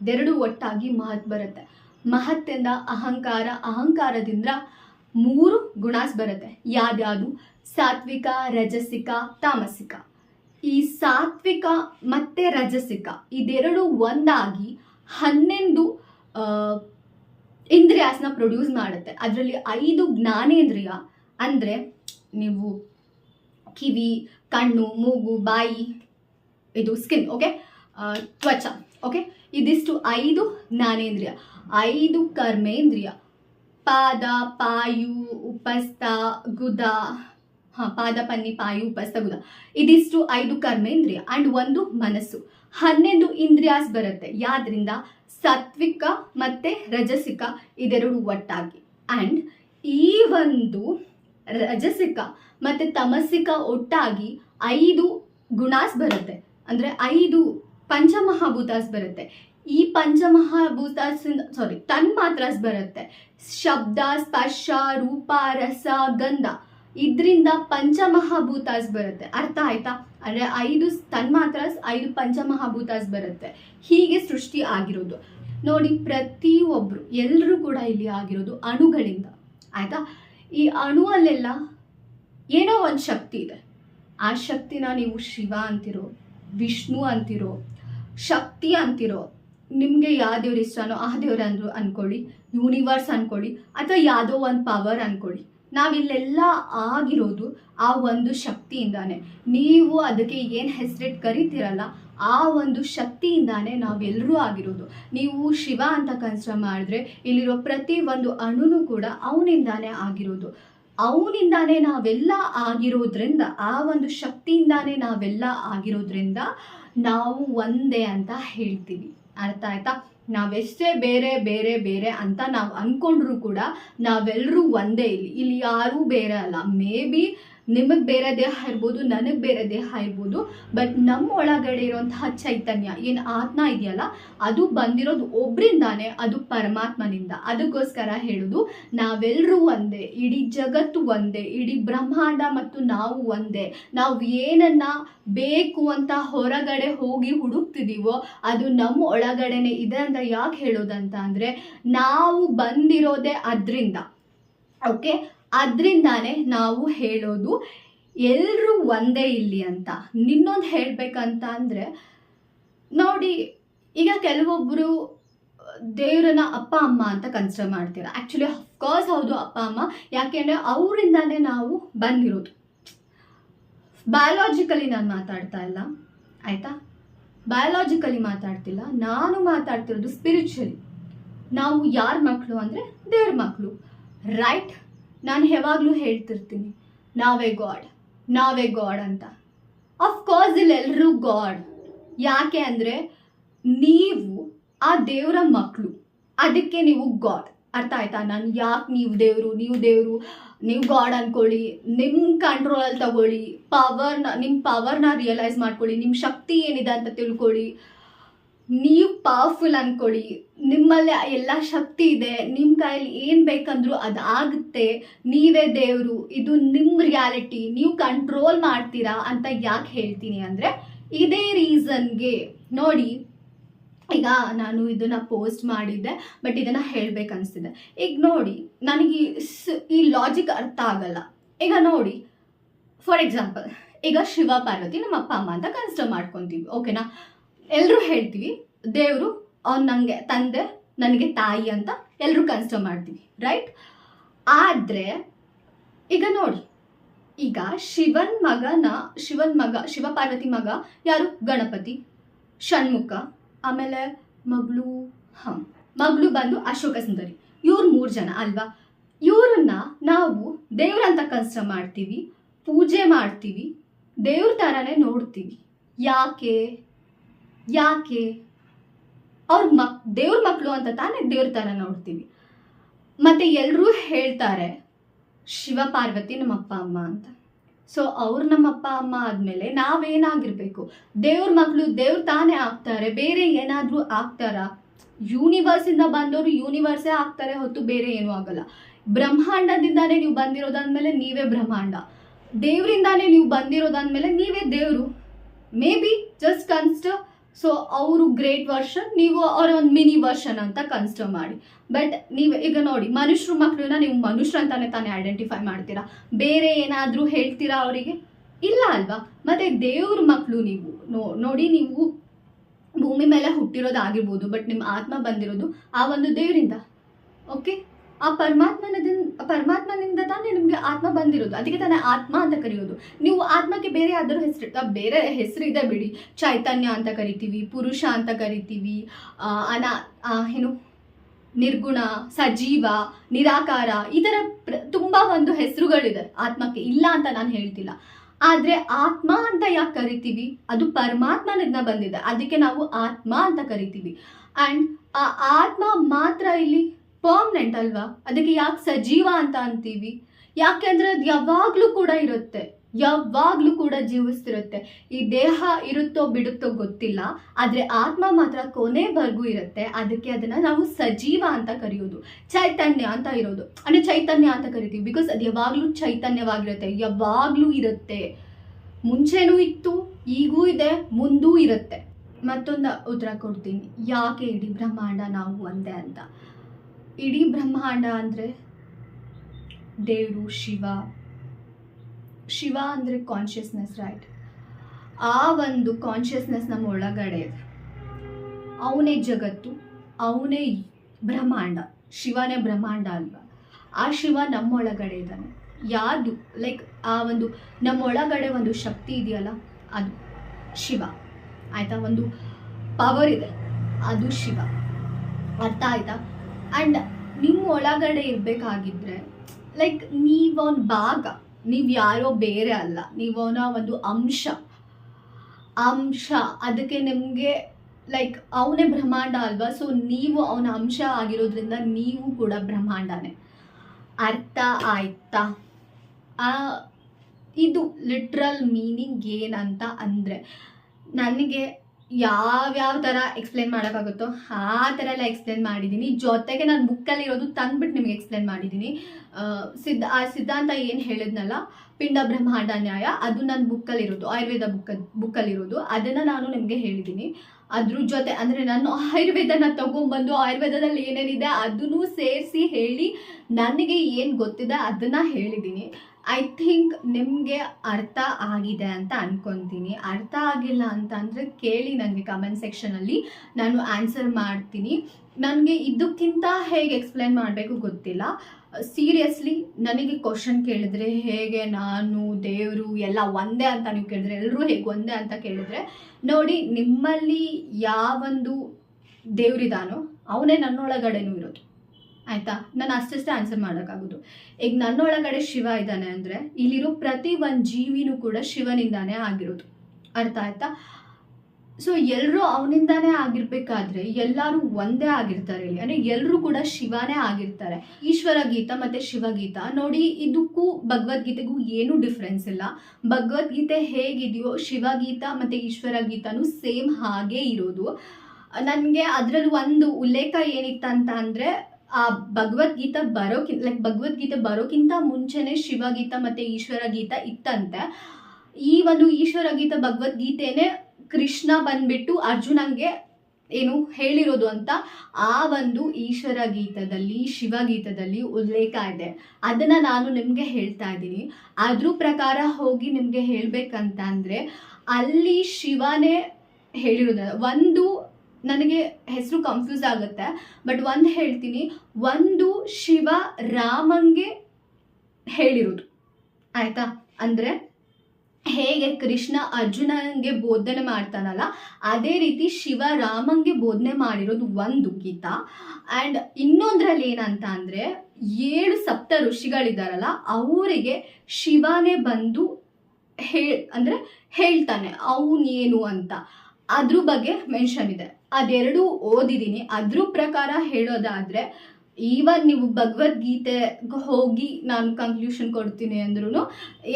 ಇದೆರಡು ಒಟ್ಟಾಗಿ ಮಹತ್ ಬರುತ್ತೆ. ಮಹತ್ತಿಂದ ಅಹಂಕಾರ, ಅಹಂಕಾರದಿಂದ ಮೂರು ಗುಣಾಸ್ ಬರುತ್ತೆ. ಯಾವ್ದ್ಯಾವುದು? ಸಾತ್ವಿಕ, ರಜಸಿಕ, ತಾಮಸಿಕ. ಈ ಸಾತ್ವಿಕ ಮತ್ತೆ ರಜಸಿಕ ಇದೆರಡು ಒಂದಾಗಿ ಹನ್ನೊಂದು ಇಂದ್ರಿಯಾಸ್ನ ಪ್ರೊಡ್ಯೂಸ್ ಮಾಡುತ್ತೆ. ಅದರಲ್ಲಿ ಐದು ಜ್ಞಾನೇಂದ್ರಿಯ ಅಂದರೆ ನೀವು ಕಿವಿ, ಕಣ್ಣು, ಮೂಗು, ಬಾಯಿ, ಇದು ಸ್ಕಿನ್ ಓಕೆ ತ್ವಚ ಓಕೆ ಇದಿಷ್ಟು ಐದು ಜ್ಞಾನೇಂದ್ರಿಯ. ಐದು ಕರ್ಮೇಂದ್ರಿಯ. ಪಾದ, ಪಾಯು, ಉಪಸ್ಥ, ಗುದ. ಹಾಂ, ಪಾದ, ಪನ್ನಿ, ಪಾಯು, ಉಪಸ್ಥ, ಗುದ. ಇದಿಷ್ಟು ಐದು ಕರ್ಮೇಂದ್ರಿಯ. ಆ್ಯಂಡ್ ಒಂದು ಮನಸ್ಸು. ಹನ್ನೊಂದು ಇಂದ್ರಿಯಾಸ್ ಬರುತ್ತೆ. ಯಾದ್ರಿಂದ? ಸಾತ್ವಿಕ ಮತ್ತು ರಜಸಿಕ ಇದೆರಡು ಒಟ್ಟಾಗಿ. ಆ್ಯಂಡ್ ಈ ಒಂದು ರಜಸಿಕ ಮತ್ತು ತಮಸಿಕ ಒಟ್ಟಾಗಿ ಐದು ಗುಣಾಸ್ ಬರುತ್ತೆ. ಅಂದರೆ ಐದು ಪಂಚಮಹಾಭೂತಾಸ್ ಬರುತ್ತೆ. ಈ ಪಂಚಮಹಾಭೂತಾಸ್ ಸಾರಿ ತನ್ಮಾತ್ರಾಸ್ ಬರುತ್ತೆ. ಶಬ್ದ, ಸ್ಪರ್ಶ, ರೂಪ, ರಸ, ಗಂಧ, ಇದರಿಂದ ಪಂಚಮಹಾಭೂತಾಸ್ ಬರುತ್ತೆ. ಅರ್ಥ ಆಯ್ತಾ? ಅಂದರೆ ಐದು ತನ್ಮಾತ್ರಾಸ್, ಐದು ಪಂಚಮಹಾಭೂತಾಸ್ ಬರುತ್ತೆ. ಹೀಗೆ ಸೃಷ್ಟಿ ಆಗಿರೋದು. ನೋಡಿ ಪ್ರತಿಯೊಬ್ಬರು ಎಲ್ಲರೂ ಕೂಡ ಇಲ್ಲಿ ಆಗಿರೋದು ಅಣುಗಳಿಂದ. ಆಯಿತಾ? ಈ ಅಣುವಲ್ಲೆಲ್ಲ ಏನೋ ಒಂದು ಶಕ್ತಿ ಇದೆ. ಆ ಶಕ್ತಿನ ನೀವು ಶಿವ ಅಂತಿರೋ, ವಿಷ್ಣು ಅಂತಿರೋ ಶಕ್ತಿ ಅಂತಿರೋ, ನಿಮಗೆ ಯಾವ ದೇವ್ರ ಇಷ್ಟನೋ ಆ ದೇವ್ರ ಅಂದ್ರು ಅನ್ಕೊಳ್ಳಿ ಯೂನಿವರ್ಸ್ ಅನ್ಕೊಳ್ಳಿ, ಅಥವಾ ಯಾವುದೋ ಒಂದು ಪವರ್ ಅನ್ಕೊಳ್ಳಿ. ನಾವಿಲ್ಲೆಲ್ಲ ಆಗಿರೋದು ಆ ಒಂದು ಶಕ್ತಿಯಿಂದಾನೆ. ನೀವು ಅದಕ್ಕೆ ಏನು ಹೆಸರಿಟ್ಟು ಕರಿತೀರಲ್ಲ, ಆ ಒಂದು ಶಕ್ತಿಯಿಂದಾನೆ ನಾವೆಲ್ಲರೂ ಆಗಿರೋದು. ನೀವು ಶಿವ ಅಂತ ಕನ್ಸಿಡರ್ ಮಾಡಿದ್ರೆ ಇಲ್ಲಿರೋ ಪ್ರತಿ ಒಂದು ಅಣುನು ಕೂಡ ಅವನಿಂದಾನೇ ಆಗಿರೋದು. ಅವನಿಂದಾನೆ ನಾವೆಲ್ಲ ಆಗಿರೋದ್ರಿಂದ, ಆ ಒಂದು ಶಕ್ತಿಯಿಂದಾನೆ ನಾವೆಲ್ಲ ಆಗಿರೋದ್ರಿಂದ ನಾವು ಒಂದೇ ಅಂತ ಹೇಳ್ತೀವಿ. ಅರ್ಥ ಆಯ್ತಾ? ನಾವೆಷ್ಟೇ ಬೇರೆ ಬೇರೆ ಬೇರೆ ಅಂತ ನಾವು ಅಂದ್ಕೊಂಡ್ರೂ ಕೂಡ ನಾವೆಲ್ಲರೂ ಒಂದೇ ಇಲ್ಲಿ. ಇಲ್ಲಿ ಯಾರೂ ಬೇರೆ ಅಲ್ಲ. ಮೇ ಬಿ ನಿಮಗೆ ಬೇರೆ ದೇಹ ಇರ್ಬೋದು, ನನಗೆ ಬೇರೆ ದೇಹ ಇರ್ಬೋದು ಬಟ್ ನಮ್ಮ ಒಳಗಡೆ ಇರುವಂತಹ ಚೈತನ್ಯ, ಏನು ಆತ್ಮ ಇದೆಯಲ್ಲ, ಅದು ಬಂದಿರೋದು ಒಬ್ರಿಂದಾನೆ, ಅದು ಪರಮಾತ್ಮನಿಂದ. ಅದಕ್ಕೋಸ್ಕರ ಹೇಳೋದು ನಾವೆಲ್ಲರೂ ಒಂದೇ, ಇಡೀ ಜಗತ್ತು ಒಂದೇ, ಇಡೀ ಬ್ರಹ್ಮಾಂಡ ಮತ್ತು ನಾವು ಒಂದೇ. ನಾವು ಏನನ್ನ ಬೇಕು ಅಂತ ಹೊರಗಡೆ ಹೋಗಿ ಹುಡುಕ್ತಿದೀವೋ, ಅದು ನಮ್ಮ ಒಳಗಡೆನೆ ಇದೆ ಅಂತ ಯಾಕೆ ಹೇಳೋದಂತ ಅಂದರೆ, ನಾವು ಬಂದಿರೋದೇ ಅದರಿಂದ. ಓಕೆ ಅದರಿಂದಾನೇ ನಾವು ಹೇಳೋದು ಎಲ್ಲರೂ ಒಂದೇ ಇಲ್ಲಿ ಅಂತ. ನಿನ್ನೊಂದು ಹೇಳಬೇಕಂತ ಅಂದರೆ, ನೋಡಿ, ಈಗ ಕೆಲವೊಬ್ಬರು ದೇವರನ್ನ ಅಪ್ಪ, ಅಮ್ಮ ಅಂತ ಕನ್ಸಿಡರ್ ಮಾಡ್ತೀರಾ. ಆ್ಯಕ್ಚುಲಿ ಅಫ್ಕೋರ್ಸ್ ಹೌದು, ಅಪ್ಪ, ಅಮ್ಮ. ಯಾಕೆಂದರೆ ಅವರಿಂದಾನೇ ನಾವು ಬಂದಿರೋದು. ಬಯಾಲಜಿಕಲಿ ನಾನು ಮಾತಾಡ್ತಾ ಇಲ್ಲ, ಆಯಿತಾ? ಬಯಾಲಜಿಕಲಿ ಮಾತಾಡ್ತಿಲ್ಲ. ನಾನು ಮಾತಾಡ್ತಿರೋದು ಸ್ಪಿರಿಚುವಲಿ ನಾವು ಯಾರ ಮಕ್ಕಳು ಅಂದರೆ ದೇವ್ರ ಮಕ್ಕಳು ರೈಟ್ ನಾನು ಯಾವಾಗಲೂ ಹೇಳ್ತಿರ್ತೀನಿ, ನಾವೇ ಗಾಡ್ ನಾವೇ ಗಾಡ್ ಅಂತ. ಅಫ್ಕೋರ್ಸ್ ಇಲ್ಲೆಲ್ಲರೂ ಗಾಡ್. ಯಾಕೆ ಅಂದರೆ ನೀವು ಆ ದೇವರ ಮಕ್ಕಳು ಅದಕ್ಕೆ ನೀವು ಗಾಡ್. ಅರ್ಥ ಆಯ್ತಾ? ನಾನು ಯಾಕೆ ನೀವು ದೇವರು ನೀವು ದೇವರು? ನೀವು ಗಾಡ್ ಅಂದ್ಕೊಳ್ಳಿ ನಿಮ್ಮ ಕಂಟ್ರೋಲಲ್ಲಿ ತಗೊಳ್ಳಿ ಪವರ್ನ ನಿಮ್ಮ ಪವರ್ನ ರಿಯಲೈಸ್ ಮಾಡ್ಕೊಳ್ಳಿ ನಿಮ್ಮ ಶಕ್ತಿ ಏನಿದೆ ಅಂತ ತಿಳ್ಕೊಳ್ಳಿ. ನೀವು ಪವರ್ಫುಲ್ ಅನ್ಕೊಳ್ಳಿ. ನಿಮ್ಮಲ್ಲಿ ಎಲ್ಲ ಶಕ್ತಿ ಇದೆ. ನಿಮ್ಮ ಕೈಯಲ್ಲಿ ಏನು ಬೇಕಂದ್ರೂ ಅದು ಆಗುತ್ತೆ. ನೀವೇ ದೇವರು. ಇದು ನಿಮ್ಮ ರಿಯಾಲಿಟಿ ನೀವು ಕಂಟ್ರೋಲ್ ಮಾಡ್ತೀರಾ ಅಂತ ಯಾಕೆ ಹೇಳ್ತೀನಿ ಅಂದರೆ, ಇದೇ ರೀಸನ್ಗೆ ನೋಡಿ, ಈಗ ನಾನು ಇದನ್ನು ಪೋಸ್ಟ್ ಮಾಡಿದ್ದೆ ಬಟ್ ಇದನ್ನು ಹೇಳಬೇಕನ್ನಿಸ್ತಿದೆ ಈಗ ನೋಡಿ, ನನಗೆ ಈ ಲಾಜಿಕ್ ಅರ್ಥ ಆಗಲ್ಲ. ಈಗ ನೋಡಿ ಫಾರ್ ಎಕ್ಸಾಂಪಲ್ ಈಗ ಶಿವ ಪಾರ್ವತಿ ನಮ್ಮ ಅಪ್ಪ ಅಮ್ಮ ಅಂತ ಕನ್ಸಿಡರ್ ಮಾಡ್ಕೊತೀವಿ. ಓಕೆನಾ ಎಲ್ಲರೂ ಹೇಳ್ತೀವಿ, ದೇವರು, ಅವ್ನು ನನಗೆ ತಂದೆ ನನಗೆ ತಾಯಿ ಅಂತ ಎಲ್ಲರೂ ಕನ್ಸಿಡರ್ ಮಾಡ್ತೀವಿ ರೈಟ್ ಆದರೆ, ಈಗ ನೋಡಿ, ಈಗ ಶಿವನ್ ಮಗನ, ಶಿವನ್ ಮಗ, ಶಿವ ಪಾರ್ವತಿ ಮಗ ಯಾರು? ಗಣಪತಿ, ಷಣ್ಮುಖ, ಆಮೇಲೆ ಮಗಳು ಹಾಂ ಮಗಳು ಬಂದು ಅಶೋಕ ಸುಂದರಿ. ಇವ್ರು ಮೂರು ಜನ ಅಲ್ವಾ? ಇವ್ರನ್ನ ನಾವು ದೇವ್ರಂತ ಕನ್ಸಿಡರ್ ಮಾಡ್ತೀವಿ, ಪೂಜೆ ಮಾಡ್ತೀವಿ, ದೇವ್ರ ಥರನೇ ನೋಡ್ತೀವಿ. ಯಾಕೆ? ಯಾಕೆ? ಅವ್ರ ಮಕ್, ದೇವ್ರ ಮಕ್ಕಳು ಅಂತ ತಾನೇ ದೇವ್ರ ಥರ ನೋಡ್ತೀವಿ. ಮತ್ತೆ ಎಲ್ಲರೂ ಹೇಳ್ತಾರೆ, ಶಿವ ಪಾರ್ವತಿ ನಮ್ಮ ಅಪ್ಪ ಅಮ್ಮ ಅಂತ. ಸೊ ಅವ್ರು ನಮ್ಮ ಅಪ್ಪ ಅಮ್ಮ ಆದಮೇಲೆ ನಾವೇನಾಗಿರ್ಬೇಕು? ದೇವ್ರ ಮಕ್ಕಳು ದೇವ್ರ ತಾನೇ ಆಗ್ತಾರೆ, ಬೇರೆ ಏನಾದರೂ ಆಗ್ತಾರಾ? ಯೂನಿವರ್ಸಿಂದ ಬಂದವರು ಯೂನಿವರ್ಸೇ ಆಗ್ತಾರೆ ಹೊತ್ತು ಬೇರೆ ಏನೂ ಆಗಲ್ಲ. ಬ್ರಹ್ಮಾಂಡದಿಂದಾನೇ ನೀವು ಬಂದಿರೋದಾದ್ಮೇಲೆ ನೀವೇ ಬ್ರಹ್ಮಾಂಡ. ದೇವರಿಂದಾನೇ ನೀವು ಬಂದಿರೋದಾದ್ಮೇಲೆ ನೀವೇ ದೇವರು. May be just consider so ಅವರು ಗ್ರೇಟ್ ವರ್ಷನ್ ನೀವು ಅವರ ಒಂದು ಮಿನಿ ವರ್ಷನ್ ಅಂತ ಕನ್ಸಿಡರ್ ಮಾಡಿ. ಬಟ್ ನೀವು ಈಗ ನೋಡಿ ಮನುಷ್ಯರು ಮಕ್ಕಳನ್ನ ನೀವು ಮನುಷ್ಯರು ಅಂತಾನೆ ತಾನೇ ಐಡೆಂಟಿಫೈ ಮಾಡ್ತೀರಾ? ಬೇರೆ ಏನಾದರೂ ಹೇಳ್ತೀರಾ ಅವರಿಗೆ? ಇಲ್ಲ ಅಲ್ವಾ? ಮತ್ತೆ ದೇವ್ರ ಮಕ್ಕಳು ನೀವು ನೋಡಿ ನೀವು ಭೂಮಿ ಮೇಲೆ ಹುಟ್ಟಿರೋದಾಗಿರ್ಬೋದು ಬಟ್ ನಿಮ್ಮ ಆತ್ಮ ಬಂದಿರೋದು ಆ ಒಂದು ದೇವರಿಂದ. ಓಕೆ ಆ ಪರಮಾತ್ಮನದಿಂದ ಪರಮಾತ್ಮನಿಂದ ತಾನೇ ನಿಮಗೆ ಆತ್ಮ ಬಂದಿರೋದು. ಅದಕ್ಕೆ ತಾನೇ ಆತ್ಮ ಅಂತ ಕರೆಯೋದು. ನೀವು ಆತ್ಮಕ್ಕೆ ಬೇರೆ ಯಾವ್ದಾದ್ರು ಹೆಸರು ಬೇರೆ ಹೆಸರು ಇದೆ ಬಿಡಿ. ಚೈತನ್ಯ ಅಂತ ಕರಿತೀವಿ, ಪುರುಷ ಅಂತ ಕರಿತೀವಿ ಅನಾ ಏನು? ನಿರ್ಗುಣ, ಸಜೀವ, ನಿರಾಕಾರ, ಈ ಥರ ಪ್ರ, ತುಂಬ ಒಂದು ಹೆಸರುಗಳಿದೆ. ಆತ್ಮಕ್ಕೆ ಇಲ್ಲ ಅಂತ ನಾನು ಹೇಳ್ತಿಲ್ಲ. ಆದರೆ ಆತ್ಮ ಅಂತ ಯಾಕೆ ಕರಿತೀವಿ? ಅದು ಪರಮಾತ್ಮನಿಂದ ಬಂದಿದೆ. ಅದಕ್ಕೆ ನಾವು ಆತ್ಮ ಅಂತ ಕರಿತೀವಿ. ಆ್ಯಂಡ್ ಆ, ಆತ್ಮ ಮಾತ್ರ ಇಲ್ಲಿ ಪರ್ಮನೆಂಟ್ ಅಲ್ವಾ? ಅದಕ್ಕೆ ಯಾಕೆ ಸಜೀವ ಅಂತ ಅಂತೀವಿ? ಯಾಕೆಂದ್ರೆ ಅದು ಯಾವಾಗಲೂ ಕೂಡ ಇರುತ್ತೆ. ಯಾವಾಗಲೂ ಕೂಡ ಜೀವಿಸ್ತಿರುತ್ತೆ. ಈ ದೇಹ ಇರುತ್ತೋ ಬಿಡುತ್ತೋ ಗೊತ್ತಿಲ್ಲ. ಆದರೆ ಆತ್ಮ ಮಾತ್ರ ಕೊನೆವರೆಗೂ ಇರುತ್ತೆ. ಅದಕ್ಕೆ ಅದನ್ನು ನಾವು ಸಜೀವ ಅಂತ ಕರೆಯೋದು. ಚೈತನ್ಯ ಅಂತ ಇರೋದು. ಅಂದರೆ ಚೈತನ್ಯ ಅಂತ ಕರಿತೀವಿ. ಬಿಕಾಸ್ ಅದು ಯಾವಾಗಲೂ ಚೈತನ್ಯವಾಗಿರುತ್ತೆ. ಯಾವಾಗಲೂ ಇರುತ್ತೆ. ಮುಂಚೆನೂ ಇತ್ತು, ಈಗೂ ಇದೆ, ಮುಂದೂ ಇರುತ್ತೆ. ಮತ್ತೊಂದು ಉತ್ತರ ಕೊಡ್ತೀನಿ. ಯಾಕೆ ಇಡೀ ಬ್ರಹ್ಮಾಂಡ ನಾವು ಒಂದೇ ಅಂತ? ಇಡೀ ಬ್ರಹ್ಮಾಂಡ ಅಂದರೆ ದೇವರು, ಶಿವ. ಶಿವ ಅಂದರೆ ಕಾನ್ಷಿಯಸ್ನೆಸ್ ರೈಟ್ ಆ ಒಂದು ಕಾನ್ಷಿಯಸ್ನೆಸ್ ನಮ್ಮ ಒಳಗಡೆ ಅವನೇ ಜಗತ್ತು, ಅವನೇ ಬ್ರಹ್ಮಾಂಡ. ಶಿವನೇ ಬ್ರಹ್ಮಾಂಡ ಅಲ್ವಾ? ಆ ಶಿವ ನಮ್ಮೊಳಗಡೆ ಇದ್ದಾನೆ. ಯಾವುದು ಲೈಕ್ ಆ ಒಂದು ನಮ್ಮೊಳಗಡೆ ಒಂದು ಶಕ್ತಿ ಇದೆಯಲ್ಲ, ಅದು ಶಿವ. ಆಯಿತಾ? ಒಂದು ಪವರ್ ಇದೆ. ಅದು ಶಿವ. ಅರ್ಥ ಆಯ್ತಾ? ಆ್ಯಂಡ್ ನಿಮ್ಮ ಒಳಗಡೆ ಇರಬೇಕಾಗಿದ್ರೆ ಲೈಕ್ ನೀವೊಂದು ಭಾಗ, ನೀವು ಯಾರೋ ಬೇರೆ ಅಲ್ಲ, ನೀವೊನ ಒಂದು ಅಂಶ. ಅಂಶ, ಅದಕ್ಕೆ ನಿಮಗೆ ಲೈಕ್ ಅವನೇ ಬ್ರಹ್ಮಾಂಡ ಅಲ್ವಾ? ಸೊ ನೀವು ಅವನ ಅಂಶ ಆಗಿರೋದ್ರಿಂದ ನೀವು ಕೂಡ ಬ್ರಹ್ಮಾಂಡನೇ. ಅರ್ಥ ಆಯ್ತಾ? ಇದು ಲಿಟ್ರಲ್ ಮೀನಿಂಗ್ ಏನಂತ ಅಂದರೆ, ನನಗೆ ಯಾವ್ಯಾವ ಥರ ಎಕ್ಸ್ಪ್ಲೇನ್ ಮಾಡೋಕ್ಕಾಗುತ್ತೋ ಆ ಥರ ಎಲ್ಲ ಎಕ್ಸ್ಪ್ಲೇನ್ ಮಾಡಿದ್ದೀನಿ ಜೊತೆಗೆ ನಾನು ಬುಕ್ಕಲ್ಲಿರೋದು ತಂದ್ಬಿಟ್ಟು ನಿಮಗೆ ಎಕ್ಸ್ಪ್ಲೇನ್ ಮಾಡಿದ್ದೀನಿ ಸಿದ್ಧ, ಆ ಸಿದ್ಧಾಂತ ಏನು ಹೇಳಿದ್ನಲ್ಲ? ಪಿಂಡ ಬ್ರಹ್ಮಾಂಡ ನ್ಯಾಯ. ಅದು ನನ್ನ ಬುಕ್ಕಲ್ಲಿರೋದು ಆಯುರ್ವೇದ ಬುಕ್ಕ ಬುಕ್ಕಲ್ಲಿರೋದು ಅದನ್ನು ನಾನು ನಿಮಗೆ ಹೇಳಿದ್ದೀನಿ ಅದ್ರ ಜೊತೆ, ಅಂದರೆ ನಾನು ಆಯುರ್ವೇದನ ತಗೊಂಡ್ಬಂದು ಆಯುರ್ವೇದದಲ್ಲಿ ಏನೇನಿದೆ ಅದನ್ನು ಸೇರಿಸಿ ಹೇಳಿ ನನಗೆ ಏನು ಗೊತ್ತಿದೆ ಅದನ್ನು ಹೇಳಿದ್ದೀನಿ ಐ ಥಿಂಕ್ ನಿಮಗೆ ಅರ್ಥ ಆಗಿದೆ ಅಂತ ಅನ್ಕೊತೀನಿ. ಅರ್ಥ ಆಗಿಲ್ಲ ಅಂತ ಅಂದರೆ ಕೇಳಿ ನನಗೆ ಕಮೆಂಟ್ ಸೆಕ್ಷನಲ್ಲಿ ನಾನು ಆನ್ಸರ್ ಮಾಡ್ತೀನಿ. ನನಗೆ ಇದಕ್ಕಿಂತ ಹೇಗೆ ಎಕ್ಸ್ಪ್ಲೇನ್ ಮಾಡಬೇಕು ಗೊತ್ತಿಲ್ಲ. ಸೀರಿಯಸ್ಲಿ ನನಗೆ ಕ್ವಶನ್ ಕೇಳಿದ್ರೆ ಹೇಗೆ ನಾನು, ದೇವರು, ಎಲ್ಲ ಒಂದೇ ಅಂತ ನೀವು ಕೇಳಿದ್ರೆ ಎಲ್ಲರೂ ಹೇಗೆ ಒಂದೇ ಅಂತ ಕೇಳಿದ್ರೆ, ನೋಡಿ ನಿಮ್ಮಲ್ಲಿ ಯಾವೊಂದು ದೇವರಿದಾನೋ, ಅವನೇ ನನ್ನೊಳಗಡೆನೂ ಇರೋದು. ಆಯಿತಾ? ನಾನು ಅಷ್ಟಷ್ಟೇ ಆನ್ಸರ್ ಮಾಡೋಕ್ಕಾಗೋದು. ಈಗ ನನ್ನೊಳಗಡೆ ಶಿವ ಇದ್ದಾನೆ ಅಂದರೆ ಇಲ್ಲಿರೋ ಪ್ರತಿ ಒಂದು ಜೀವಿನೂ ಕೂಡ ಶಿವನಿಂದಾನೇ ಆಗಿರೋದು. ಅರ್ಥ ಆಯ್ತಾ? ಸೊ ಎಲ್ಲರೂ ಅವನಿಂದಾನೇ ಆಗಿರ್ಬೇಕಾದ್ರೆ ಎಲ್ಲರೂ ಒಂದೇ ಆಗಿರ್ತಾರೆ ಇಲ್ಲಿ. ಅಂದರೆ ಎಲ್ಲರೂ ಕೂಡ ಶಿವನೇ ಆಗಿರ್ತಾರೆ. ಈಶ್ವರ ಗೀತ ಮತ್ತು ಶಿವಗೀತ ನೋಡಿ, ಇದಕ್ಕೂ ಭಗವದ್ಗೀತೆಗೂ ಏನೂ ಡಿಫ್ರೆನ್ಸ್ ಇಲ್ಲ. ಭಗವದ್ಗೀತೆ ಹೇಗಿದೆಯೋ ಶಿವಗೀತ ಮತ್ತು ಈಶ್ವರ ಗೀತನೂ ಸೇಮ್ ಹಾಗೇ ಇರೋದು. ನನಗೆ ಅದರಲ್ಲಿ ಒಂದು ಉಲ್ಲೇಖ ಏನಿತ್ತಂತ ಅಂದರೆ ಆ ಭಗವದ್ಗೀತ ಬರೋಕ್ಕಿಂತ ಲೈಕ್ ಭಗವದ್ಗೀತೆ ಬರೋಕ್ಕಿಂತ ಮುಂಚೆನೆ ಶಿವಗೀತ ಮತ್ತು ಈಶ್ವರ ಗೀತ ಇತ್ತಂತೆ. ಈ ಒಂದು ಈಶ್ವರ ಗೀತ ಭಗವದ್ಗೀತೆನೇ ಕೃಷ್ಣ ಬಂದ್ಬಿಟ್ಟು ಅರ್ಜುನಂಗೆ ಏನು ಹೇಳಿರೋದು ಅಂತ ಆ ಒಂದು ಈಶ್ವರ ಗೀತದಲ್ಲಿ ಶಿವಗೀತದಲ್ಲಿ ಉಲ್ಲೇಖ ಇದೆ. ಅದನ್ನು ನಾನು ನಿಮಗೆ ಹೇಳ್ತಾ ಇದ್ದೀನಿ. ಅದ್ರ ಪ್ರಕಾರ ಹೋಗಿ ನಿಮಗೆ ಹೇಳಬೇಕಂತ ಅಂದರೆ ಅಲ್ಲಿ ಶಿವನೇ ಹೇಳಿರೋದು. ಒಂದು ನನಗೆ ಹೆಸರು ಕನ್ಫ್ಯೂಸ್ ಆಗುತ್ತೆ. ಬಟ್ ಒಂದು ಹೇಳ್ತೀನಿ, ಒಂದು ಶಿವ ರಾಮಂಗೆ ಹೇಳಿರೋದು. ಆಯಿತಾ? ಅಂದರೆ ಹೇಗೆ ಕೃಷ್ಣ ಅರ್ಜುನಂಗೆ ಬೋಧನೆ ಮಾಡ್ತಾನಲ್ಲ, ಅದೇ ರೀತಿ ಶಿವ ರಾಮಂಗೆ ಬೋಧನೆ ಮಾಡಿರೋದು ಒಂದು ಗೀತ. ಆ್ಯಂಡ್ ಇನ್ನೊಂದ್ರಲ್ಲಿ ಏನಂತ ಅಂದರೆ, ಏಳು ಸಪ್ತ ಋಷಿಗಳಿದ್ದಾರಲ್ಲ ಅವರಿಗೆ ಶಿವನೇ ಬಂದು ಹೇ, ಅಂದರೆ ಹೇಳ್ತಾನೆ, ಅವನೇನು ಅಂತ. ಅದ್ರ ಬಗ್ಗೆ ಮೆನ್ಷನ್ ಇದೆ. ಅದೆರಡು ಓದಿದ್ದೀನಿ ಅದ್ರ ಪ್ರಕಾರ ಹೇಳೋದಾದ್ರೆ ಈವನ್ ನೀವು ಭಗವದ್ಗೀತೆಗೆ ಹೋಗಿ ನಾನು ಕನ್ಕ್ಲೂಷನ್ ಕೊಡ್ತೀನಿ ಅಂದ್ರೂ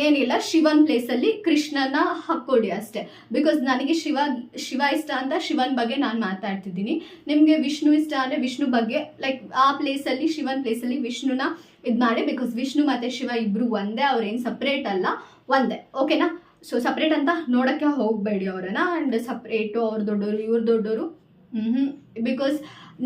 ಏನಿಲ್ಲ, ಶಿವನ್ ಪ್ಲೇಸಲ್ಲಿ ಕೃಷ್ಣನ ಹಾಕ್ಕೊಡಿ ಅಷ್ಟೇ. ಬಿಕಾಸ್ ನನಗೆ ಶಿವ ಶಿವ ಇಷ್ಟ ಅಂತ ಶಿವನ್ ಬಗ್ಗೆ ನಾನು ಮಾತಾಡ್ತಿದ್ದೀನಿ. ನಿಮಗೆ ವಿಷ್ಣು ಇಷ್ಟ ಅಂದರೆ ವಿಷ್ಣು ಬಗ್ಗೆ ಲೈಕ್ ಆ ಪ್ಲೇಸಲ್ಲಿ ಶಿವನ್ ಪ್ಲೇಸಲ್ಲಿ ವಿಷ್ಣುನ ಇದು ಮಾಡಿ ಬಿಕಾಸ್ ವಿಷ್ಣು ಮತ್ತು ಶಿವ ಇಬ್ಬರು ಒಂದೇ, ಅವ್ರೇನು ಸಪ್ರೇಟ್ ಅಲ್ಲ, ಒಂದೇ. ಓಕೆನಾ ಸೊ ಸಪ್ರೇಟ್ ಅಂತ ನೋಡೋಕ್ಕೆ ಹೋಗಬೇಡಿ ಅವರನ್ನ ಆ್ಯಂಡ್ ಸಪ್ರೇಟು ಅವ್ರು ದೊಡ್ಡವರು ಇವ್ರು ದೊಡ್ಡವರು ಹ್ಞೂ ಬಿಕಾಸ್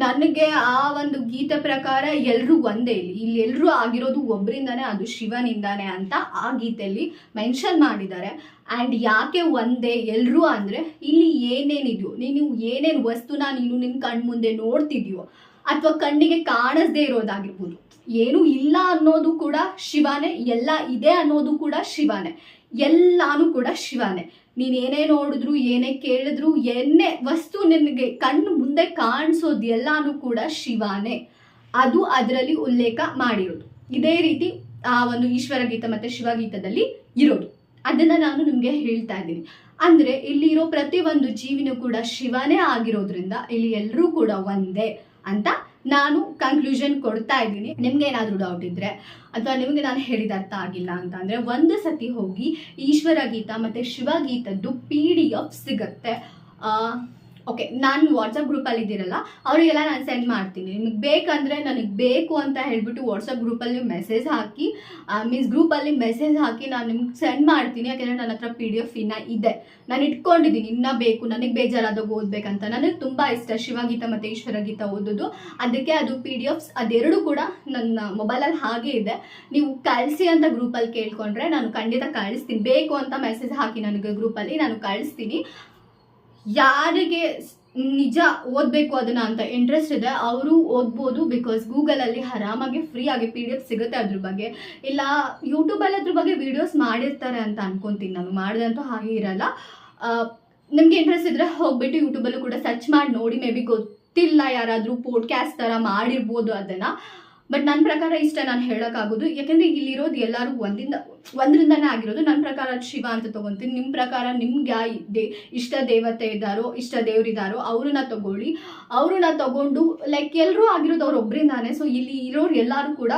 ನನಗೆ ಆ ಒಂದು ಗೀತೆ ಪ್ರಕಾರ ಎಲ್ಲರೂ ಒಂದೇ ಇಲ್ಲಿ. ಇಲ್ಲಿ ಎಲ್ಲರೂ ಆಗಿರೋದು ಒಬ್ಬರಿಂದಾನೇ ಅದು ಶಿವನಿಂದಾನೆ ಅಂತ ಆ ಗೀತೆಯಲ್ಲಿ ಮೆನ್ಷನ್ ಮಾಡಿದ್ದಾರೆ. ಆ್ಯಂಡ್ ಯಾಕೆ ಒಂದೇ ಎಲ್ಲರೂ ಅಂದರೆ, ಇಲ್ಲಿ ಏನೇನಿದೆಯೋ ನೀನು ಏನೇನು ವಸ್ತುನ ನೀನು ನಿನ್ನ ಕಣ್ಣು ಮುಂದೆ ನೋಡ್ತಿದ್ಯೋ, ಅಥವಾ ಕಣ್ಣಿಗೆ ಕಾಣಿಸ್ದೇ ಇರೋದಾಗಿರ್ಬೋದು, ಏನು ಇಲ್ಲ ಅನ್ನೋದು ಕೂಡ ಶಿವನೇ, ಎಲ್ಲ ಇದೆ ಅನ್ನೋದು ಕೂಡ ಶಿವನೇ. ಎಲ್ಲಾನು ಕೂಡ ಶಿವನೇ. ನೀನು ಏನೇ ನೋಡಿದ್ರು, ಏನೇ ಕೇಳಿದ್ರು, ಏನೇ ವಸ್ತು ನಿನಗೆ ಕಣ್ಣು ಮುಂದೆ ಕಾಣಿಸೋದು ಎಲ್ಲಾನು ಕೂಡ ಶಿವನೇ. ಅದು ಅದರಲ್ಲಿ ಉಲ್ಲೇಖ ಮಾಡಿರೋದು. ಇದೇ ರೀತಿ ಆ ಒಂದು ಈಶ್ವರ ಗೀತ ಮತ್ತು ಶಿವಗೀತದಲ್ಲಿ ಇರೋದು. ಅದನ್ನು ನಾನು ನಿಮಗೆ ಹೇಳ್ತಾ ಇದ್ದೀನಿ. ಅಂದರೆ ಇಲ್ಲಿರೋ ಪ್ರತಿಯೊಂದು ಜೀವಿನೂ ಕೂಡ ಶಿವನೇ ಆಗಿರೋದ್ರಿಂದ ಇಲ್ಲಿ ಎಲ್ಲರೂ ಕೂಡ ಒಂದೇ ಅಂತ ನಾನು ಕನ್ಕ್ಲೂಷನ್ ಕೊಡ್ತಾ ಇದ್ದೀನಿ. ನಿಮ್ಗೆ ಏನಾದರೂ ಡೌಟ್ ಇದ್ದರೆ ಅಥವಾ ನಿಮಗೆ ನಾನು ಹೇಳಿದ ಅರ್ಥ ಆಗಿಲ್ಲ ಅಂತ ಅಂದರೆ, ಒಂದು ಸತಿ ಹೋಗಿ ಈಶ್ವರ ಗೀತ ಮತ್ತು ಶಿವಗೀತದ್ದು ಪಿ ಡಿ ಎಫ್ ಸಿಗುತ್ತೆ. ಓಕೆ ನಾನು ವಾಟ್ಸಪ್ ಗ್ರೂಪಲ್ಲಿ ಇದ್ದೀರಲ್ಲ ಅವರಿಗೆಲ್ಲ ನಾನು ಸೆಂಡ್ ಮಾಡ್ತೀನಿ. ನಿಮಗೆ ಬೇಕಂದರೆ ನನಗೆ ಬೇಕು ಅಂತ ಹೇಳ್ಬಿಟ್ಟು ವಾಟ್ಸಪ್ ಗ್ರೂಪಲ್ಲಿ ಮೆಸೇಜ್ ಹಾಕಿ ಮೀನ್ಸ್ ಗ್ರೂಪಲ್ಲಿ ಮೆಸೇಜ್ ಹಾಕಿ ನಾನು ನಿಮ್ಗೆ ಸೆಂಡ್ ಮಾಡ್ತೀನಿ. ಯಾಕೆಂದರೆ ನನ್ನ ಹತ್ರ ಪಿ ಡಿ ಎಫ್ ಇನ್ನ ಇದೆ. ನಾನು ಇಟ್ಕೊಂಡಿದ್ದೀನಿ, ಇನ್ನ ಬೇಕು. ನನಗೆ ಬೇಜಾರಾದಾಗ ಓದಬೇಕಂತ. ನನಗೆ ತುಂಬ ಇಷ್ಟ ಶಿವಗೀತ ಮತ್ತು ಈಶ್ವರ ಗೀತ ಓದೋದು. ಅದಕ್ಕೆ ಅದು ಪಿ ಡಿ ಎಫ್ಸ್ ಅದೆರಡು ಕೂಡ ನನ್ನ ಮೊಬೈಲಲ್ಲಿ ಹಾಗೆ ಇದೆ. ನೀವು ಕಳಿಸಿ ಅಂತ ಗ್ರೂಪಲ್ಲಿ ಕೇಳ್ಕೊಂಡ್ರೆ ನಾನು ಖಂಡಿತ ಕಳಿಸ್ತೀನಿ. ಬೇಕು ಅಂತ ಮೆಸೇಜ್ ಹಾಕಿ ನನಗೆ ಗ್ರೂಪಲ್ಲಿ ನಾನು ಕಳಿಸ್ತೀನಿ. ಯಾರಿಗೆ ನಿಜ ಓದಬೇಕು ಅದನ್ನ ಅಂತ ಇಂಟ್ರೆಸ್ಟ್ ಇದೆ, ಅವರು ಓದ್ಬೋದು ಬಿಕಾಸ್ ಗೂಗಲಲ್ಲಿ ಆರಾಮಾಗಿ ಫ್ರೀ ಆಗಿ ಪಿ ಡಿ ಎಫ್ ಸಿಗುತ್ತೆ ಅದ್ರ ಬಗ್ಗೆ. ಇಲ್ಲ ಯೂಟ್ಯೂಬಲ್ಲಿ ಅದ್ರ ಬಗ್ಗೆ ವೀಡಿಯೋಸ್ ಮಾಡಿರ್ತಾರೆ ಅಂತ ಅನ್ಕೊಂತೀನಿ ನಾನು, ಮಾಡಿದಂತೂ ಹಾಗೆ ಇರಲ್ಲ. ನಿಮಗೆ ಇಂಟ್ರೆಸ್ಟ್ ಇದ್ದರೆ ಹೋಗ್ಬಿಟ್ಟು ಯೂಟ್ಯೂಬಲ್ಲೂ ಕೂಡ ಸರ್ಚ್ ಮಾಡಿ ನೋಡಿ ಮೇ ಬಿ ಗೊತ್ತಿಲ್ಲ ಯಾರಾದರೂ ಪೋಡ್ಕ್ಯಾಸ್ಟ್ ಥರ ಮಾಡಿರ್ಬೋದು ಅದನ್ನು. ಬಟ್ ನನ್ನ ಪ್ರಕಾರ ಇಷ್ಟ ನಾನು ಹೇಳೋಕ್ಕಾಗೋದು. ಯಾಕೆಂದರೆ ಇಲ್ಲಿರೋದು ಎಲ್ಲರೂ ಒಂದಿಂದ, ಒಂದರಿಂದನೇ ಆಗಿರೋದು. ನನ್ನ ಪ್ರಕಾರ ಶಿವ ಅಂತ ತೊಗೊತೀನಿ. ನಿಮ್ಮ ಪ್ರಕಾರ ನಿಮ್ಗೆ ಯಾ ದೇ, ಇಷ್ಟ ದೇವತೆ ಇದ್ದಾರೋ, ಇಷ್ಟ ದೇವರಿದ್ದಾರೋ, ಅವ್ರನ್ನ ತಗೊಳ್ಳಿ. ಅವ್ರನ್ನ ತಗೊಂಡು ಲೈಕ್ ಎಲ್ಲರೂ ಆಗಿರೋದು ಅವ್ರು ಒಬ್ಬರಿಂದಾನೆ ಸೊ ಇಲ್ಲಿ ಇರೋರು ಎಲ್ಲರೂ ಕೂಡ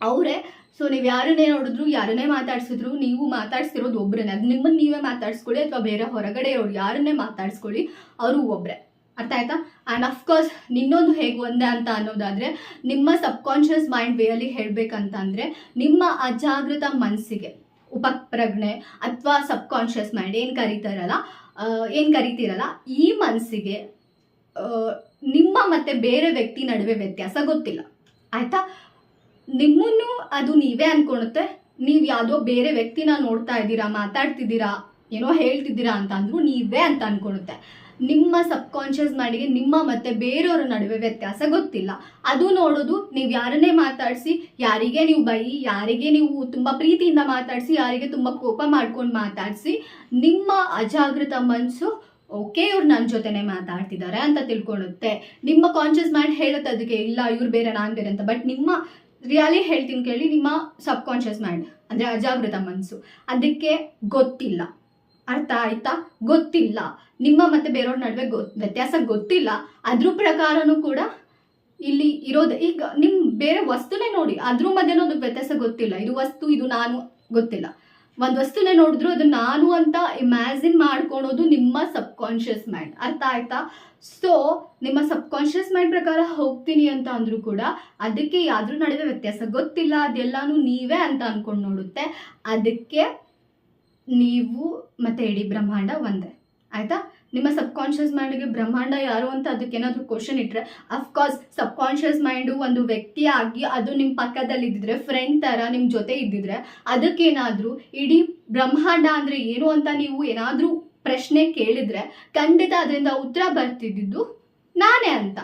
ಅವರೇ. ಸೊ ನೀವು ಯಾರನ್ನೇ ನೋಡಿದ್ರು, ಯಾರನ್ನೇ ಮಾತಾಡ್ಸಿದ್ರು, ನೀವು ಮಾತಾಡ್ಸಿರೋದು ಒಬ್ಬರನ್ನೇ ಅದು ನಿಮ್ಮನ್ನು ನೀವೇ ಮಾತಾಡ್ಸ್ಕೊಳ್ಳಿ, ಅಥವಾ ಬೇರೆ ಹೊರಗಡೆ ಇರೋರು ಯಾರನ್ನೇ ಮಾತಾಡ್ಸ್ಕೊಳ್ಳಿ, ಅವರು ಒಬ್ಬರೇ ಅರ್ಥ ಆಯ್ತಾ? ಆ್ಯಂಡ್ ಅಫ್ಕೋರ್ಸ್ ನಿನ್ನೊಂದು ಹೇಗೆ ಒಂದೇ ಅಂತ ಅನ್ನೋದಾದರೆ, ನಿಮ್ಮ ಸಬ್ಕಾನ್ಷಿಯಸ್ ಮೈಂಡ್ ವೇಯಲ್ಲಿ ಹೇಳಬೇಕಂತ ಅಂದರೆ, ನಿಮ್ಮ ಅಜಾಗೃತ ಮನಸ್ಸಿಗೆ, ಉಪಪ್ರಜ್ಞೆ ಅಥವಾ ಸಬ್ಕಾನ್ಷಿಯಸ್ ಮೈಂಡ್ ಏನು ಕರೀತಾರಲ್ಲ ಏನು ಕರಿತೀರಲ್ಲ, ಈ ಮನಸ್ಸಿಗೆ ನಿಮ್ಮ ಮತ್ತು ಬೇರೆ ವ್ಯಕ್ತಿ ನಡುವೆ ವ್ಯತ್ಯಾಸ ಗೊತ್ತಿಲ್ಲ. ಆಯಿತಾ? ನಿಮ್ಮನ್ನು ಅದು ನೀವೇ ಅಂದ್ಕೊಳುತ್ತೆ ನೀವು ಯಾವುದೋ ಬೇರೆ ವ್ಯಕ್ತಿನ ನೋಡ್ತಾ ಇದ್ದೀರಾ, ಮಾತಾಡ್ತಿದ್ದೀರಾ, ಏನೋ ಹೇಳ್ತಿದ್ದೀರಾ ಅಂತ ಅಂದ್ರೂ ನೀವೇ ಅಂತ ಅನ್ಕೊಳುತ್ತೆ. ನಿಮ್ಮ ಸಬ್ಕಾನ್ಷಿಯಸ್ ಮೈಂಡ್ಗೆ ನಿಮ್ಮ ಮತ್ತೆ ಬೇರೆಯವರ ನಡುವೆ ವ್ಯತ್ಯಾಸ ಗೊತ್ತಿಲ್ಲ. ಅದು ನೋಡೋದು ನೀವು ಯಾರನ್ನೇ ಮಾತಾಡಿಸಿ, ಯಾರಿಗೆ ನೀವು ಬೈ, ಯಾರಿಗೆ ನೀವು ತುಂಬ ಪ್ರೀತಿಯಿಂದ ಮಾತಾಡಿಸಿ, ಯಾರಿಗೆ ತುಂಬ ಕೋಪ ಮಾಡ್ಕೊಂಡು ಮಾತಾಡಿಸಿ, ನಿಮ್ಮ ಅಜಾಗೃತ ಮನಸ್ಸು ಓಕೆ ಇವ್ರು ನನ್ನ ಜೊತೆನೆ ಮಾತಾಡ್ತಿದ್ದಾರೆ ಅಂತ ತಿಳ್ಕೊಳ್ಳುತ್ತೆ. ನಿಮ್ಮ ಕಾನ್ಷಿಯಸ್ ಮೈಂಡ್ ಹೇಳುತ್ತೆ ಅದಕ್ಕೆ, ಇಲ್ಲ ಇವ್ರು ಬೇರೆ, ನಾನು ಬೇರೆ ಅಂತ. ಬಟ್ ನಿಮ್ಮ ರಿಯಾಲಿ ಹೇಳ್ತೀನಿ ಕೇಳಿ, ನಿಮ್ಮ ಸಬ್ ಕಾನ್ಷಿಯಸ್ ಮೈಂಡ್ ಅಂದರೆ ಅಜಾಗೃತ ಮನಸ್ಸು ಅದಕ್ಕೆ ಗೊತ್ತಿಲ್ಲ. ಅರ್ಥ ಆಯ್ತಾ? ಗೊತ್ತಿಲ್ಲ. ನಿಮ್ಮ ಮತ್ತೆ ಬೇರೆಯವ್ರ ನಡುವೆ ಗೊ ವ್ಯತ್ಯಾಸ ಗೊತ್ತಿಲ್ಲ. ಅದ್ರ ಪ್ರಕಾರನೂ ಕೂಡ ಇಲ್ಲಿ ಇರೋದು. ಈಗ ನಿಮ್ಮ ಬೇರೆ ವಸ್ತುನೇ ನೋಡಿ. ಅದ್ರ ಮಧ್ಯನೂ ಒಂದು ವ್ಯತ್ಯಾಸ ಗೊತ್ತಿಲ್ಲ. ಇದು ವಸ್ತು, ಇದು ನಾನು, ಗೊತ್ತಿಲ್ಲ. ಒಂದು ವಸ್ತುನೇ ನೋಡಿದ್ರು ಅದು ನಾನು ಅಂತ ಇಮ್ಯಾಜಿನ್ ಮಾಡ್ಕೊಳೋದು ನಿಮ್ಮ ಸಬ್ ಕಾನ್ಷಿಯಸ್ ಮೈಂಡ್ ಅರ್ಥ ಆಯ್ತಾ? ಸೊ ನಿಮ್ಮ ಸಬ್ ಕಾನ್ಷಿಯಸ್ ಮೈಂಡ್ ಪ್ರಕಾರ ಹೋಗ್ತೀನಿ ಅಂತ ಅಂದ್ರೂ ಕೂಡ ಅದಕ್ಕೆ ಯಾವ್ದ್ರ ನಡುವೆ ವ್ಯತ್ಯಾಸ ಗೊತ್ತಿಲ್ಲ. ಅದೆಲ್ಲಾನು ನೀವೇ ಅಂತ ಅನ್ಕೊಂಡು ನೋಡುತ್ತೆ. ಅದಕ್ಕೆ ನೀವು ಮತ್ತೆ ಇಡೀ ಬ್ರಹ್ಮಾಂಡ ಒಂದೇ. ಆಯ್ತಾ? ನಿಮ್ಮ ಸಬ್ ಕಾನ್ಷಿಯಸ್ ಮೈಂಡ್ಗೆ ಬ್ರಹ್ಮಾಂಡ ಯಾರು ಅಂತ ಅದಕ್ಕೆ ಏನಾದರೂ ಕ್ವಶನ್ ಇಟ್ಟರೆ ಅಫ್ಕೋರ್ಸ್ ಸಬ್ ಕಾನ್ಷಿಯಸ್ ಮೈಂಡು ಒಂದು ವ್ಯಕ್ತಿ ಆಗಿ ಅದು ನಿಮ್ಮ ಪಕ್ಕದಲ್ಲಿ ಇದ್ದಿದ್ರೆ ಫ್ರೆಂಡ್ ಥರ ನಿಮ್ಮ ಜೊತೆ ಇದ್ದಿದ್ರೆ, ಅದಕ್ಕೇನಾದರೂ ಇಡೀ ಬ್ರಹ್ಮಾಂಡ ಅಂದರೆ ಏನು ಅಂತ ನೀವು ಏನಾದರೂ ಪ್ರಶ್ನೆ ಕೇಳಿದ್ರೆ ಖಂಡಿತ ಅದರಿಂದ ಉತ್ತರ ಬರ್ತಿದ್ದಿದ್ದು ನಾನೇ ಅಂತ.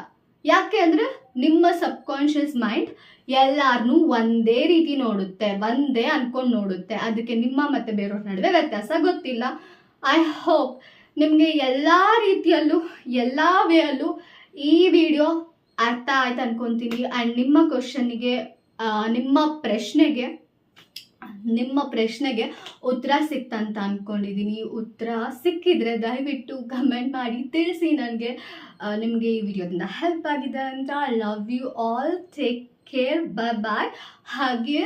ಯಾಕೆ ಅಂದರೆ ನಿಮ್ಮ ಸಬ್ ಕಾನ್ಷಿಯಸ್ ಮೈಂಡ್ ಎಲ್ಲಾರನ್ನೂ ಒಂದೇ ರೀತಿ ನೋಡುತ್ತೆ, ಒಂದೇ ಅಂದ್ಕೊಂಡು ನೋಡುತ್ತೆ. ಅದಕ್ಕೆ ನಿಮ್ಮ ಮತ್ತು ಬೇರೆಯವ್ರ ನಡುವೆ ವ್ಯತ್ಯಾಸ ಗೊತ್ತಿಲ್ಲ. ಐ ಹೋಪ್ ನಿಮಗೆ ಎಲ್ಲ ರೀತಿಯಲ್ಲೂ, ಎಲ್ಲ ವೇಯಲ್ಲೂ ಈ ವಿಡಿಯೋ ಅರ್ಥ ಆಯ್ತು ಅನ್ಕೊತೀನಿ. ಆ್ಯಂಡ್ ನಿಮ್ಮ ಕ್ವಶನ್ನಿಗೆ ನಿಮ್ಮ ಪ್ರಶ್ನೆಗೆ ನಿಮ್ಮ ಪ್ರಶ್ನೆಗೆ ಉತ್ತರ ಸಿಕ್ತಂತ ಅಂದ್ಕೊಂಡಿದ್ದೀನಿ ಉತ್ತರ ಸಿಕ್ಕಿದ್ರೆ ದಯವಿಟ್ಟು ಕಮೆಂಟ್ ಮಾಡಿ, ತಿಳಿಸಿ ನನಗೆ. ನಿಮಗೆ ಈ ವಿಡಿಯೋದಿಂದ ಹೆಲ್ಪ್ ಆಗಿದೆ ಅಂತ love you all take care bye bye ಹಾಗೆ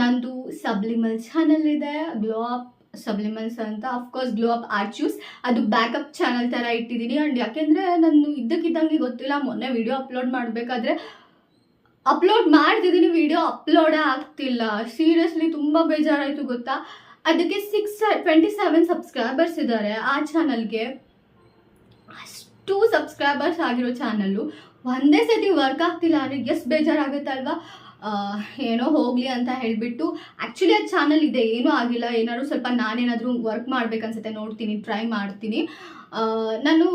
ನಂದು ಸಬ್ಲಿಮಲ್ ಚಾನಲ್ ಇದೆ. ಗ್ಲೋ ಅಪ್ ಸಬ್ಲಿಮಲ್ಸ್ ಅಂತ. ಅಫ್ಕೋರ್ಸ್ ಗ್ಲೋ ಅಪ್ ಆರ್ಚ್ಯೂಸ್ ಅದು ಬ್ಯಾಕಪ್ ಚಾನಲ್ ಥರ ಇಟ್ಟಿದ್ದೀನಿ ಆ್ಯಂಡ್ ಯಾಕೆಂದರೆ ನಾನು ಇದ್ದಕ್ಕಿದ್ದಂಗೆ ಗೊತ್ತಿಲ್ಲ. ಮೊನ್ನೆ ವಿಡಿಯೋ ಅಪ್ಲೋಡ್ ಮಾಡಬೇಕಾದ್ರೆ ಅಪ್ಲೋಡ್ ಮಾಡ್ತಿದ್ದೀನಿ ವಿಡಿಯೋ ಅಪ್ಲೋಡೇ ಆಗ್ತಿಲ್ಲ. ಸೀರಿಯಸ್ಲಿ ತುಂಬ ಬೇಜಾರಾಯಿತು ಗೊತ್ತಾ? ಅದಕ್ಕೆ ಸಿಕ್ಸ್ ಟ್ವೆಂಟಿ ಸೆವೆನ್ ಸಬ್ಸ್ಕ್ರೈಬರ್ಸ್ ಇದ್ದಾರೆ ಆ ಚಾನಲ್ಗೆ ಅಷ್ಟು ಸಬ್ಸ್ಕ್ರೈಬರ್ಸ್ ಆಗಿರೋ ಚಾನಲ್ಲು ಒಂದೇ ಸತಿ ವರ್ಕ್ ಆಗ್ತಿಲ್ಲ. ಅಂದರೆ ಎಷ್ಟು ಬೇಜಾರಾಗುತ್ತಲ್ವಾ ಏನೋ ಹೋಗಲಿ ಅಂತ ಹೇಳಿಬಿಟ್ಟು ಆ್ಯಕ್ಚುಲಿ ಅದು ಚಾನಲ್ ಇದೆ, ಏನೂ ಆಗಿಲ್ಲ, ಏನಾದ್ರು ಸ್ವಲ್ಪ ನಾನೇನಾದರೂ ವರ್ಕ್ ಮಾಡ್ಬೇಕನ್ಸುತ್ತೆ ನೋಡ್ತೀನಿ ಟ್ರೈ ಮಾಡ್ತೀನಿ. ನಾನು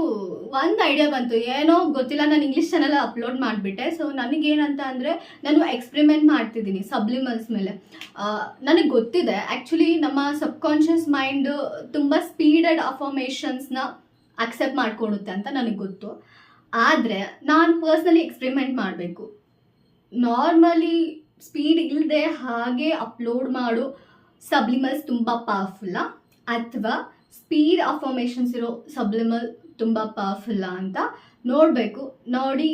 ಒಂದು ಐಡಿಯಾ ಬಂತು, ಏನೋ ಗೊತ್ತಿಲ್ಲ, ನಾನು ಇಂಗ್ಲೀಷ್ ಚಾನಲ್ ಅಪ್ಲೋಡ್ ಮಾಡಿಬಿಟ್ಟೆ. ಸೊ ನನಗೇನಂತ ಅಂದರೆ, ನಾನು ಎಕ್ಸ್ಪೆರಿಮೆಂಟ್ ಮಾಡ್ತಿದ್ದೀನಿ ಸಬ್ಲಿಮಲ್ಸ್ ಮೇಲೆ. ನನಗೆ ಗೊತ್ತಿದೆ ಆ್ಯಕ್ಚುಲಿ ನಮ್ಮ ಸಬ್ಕಾನ್ಷಿಯಸ್ ಮೈಂಡ್ ತುಂಬ ಸ್ಪೀಡೆಡ್ ಅಫಾರ್ಮೇಷನ್ಸ್ನ ಅಕ್ಸೆಪ್ಟ್ ಮಾಡ್ಕೊಳುತ್ತೆ ಅಂತ ನನಗೆ ಗೊತ್ತು. ಆದರೆ, ನಾನು ಪರ್ಸ್ನಲಿ ಎಕ್ಸ್ಪೆರಿಮೆಂಟ್ ಮಾಡಬೇಕು. ನಾರ್ಮಲಿ ಸ್ಪೀಡ್ ಇಲ್ಲದೆ ಹಾಗೆ ಅಪ್ಲೋಡ್ ಮಾಡೋ. ಸಬ್ಲಿಮಲ್ಸ್ ತುಂಬ ಪವರ್ಫುಲ್ಲ ಅಥವಾ ಸ್ಪೀಡ್ ಅಫಾರ್ಮೇಷನ್ಸ್ ಇರೋ ಸಬ್ಲಿಮಲ್ ತುಂಬ ಪವರ್ಫುಲ್ಲ ಅಂತ ನೋಡಬೇಕು. ನೋಡಿ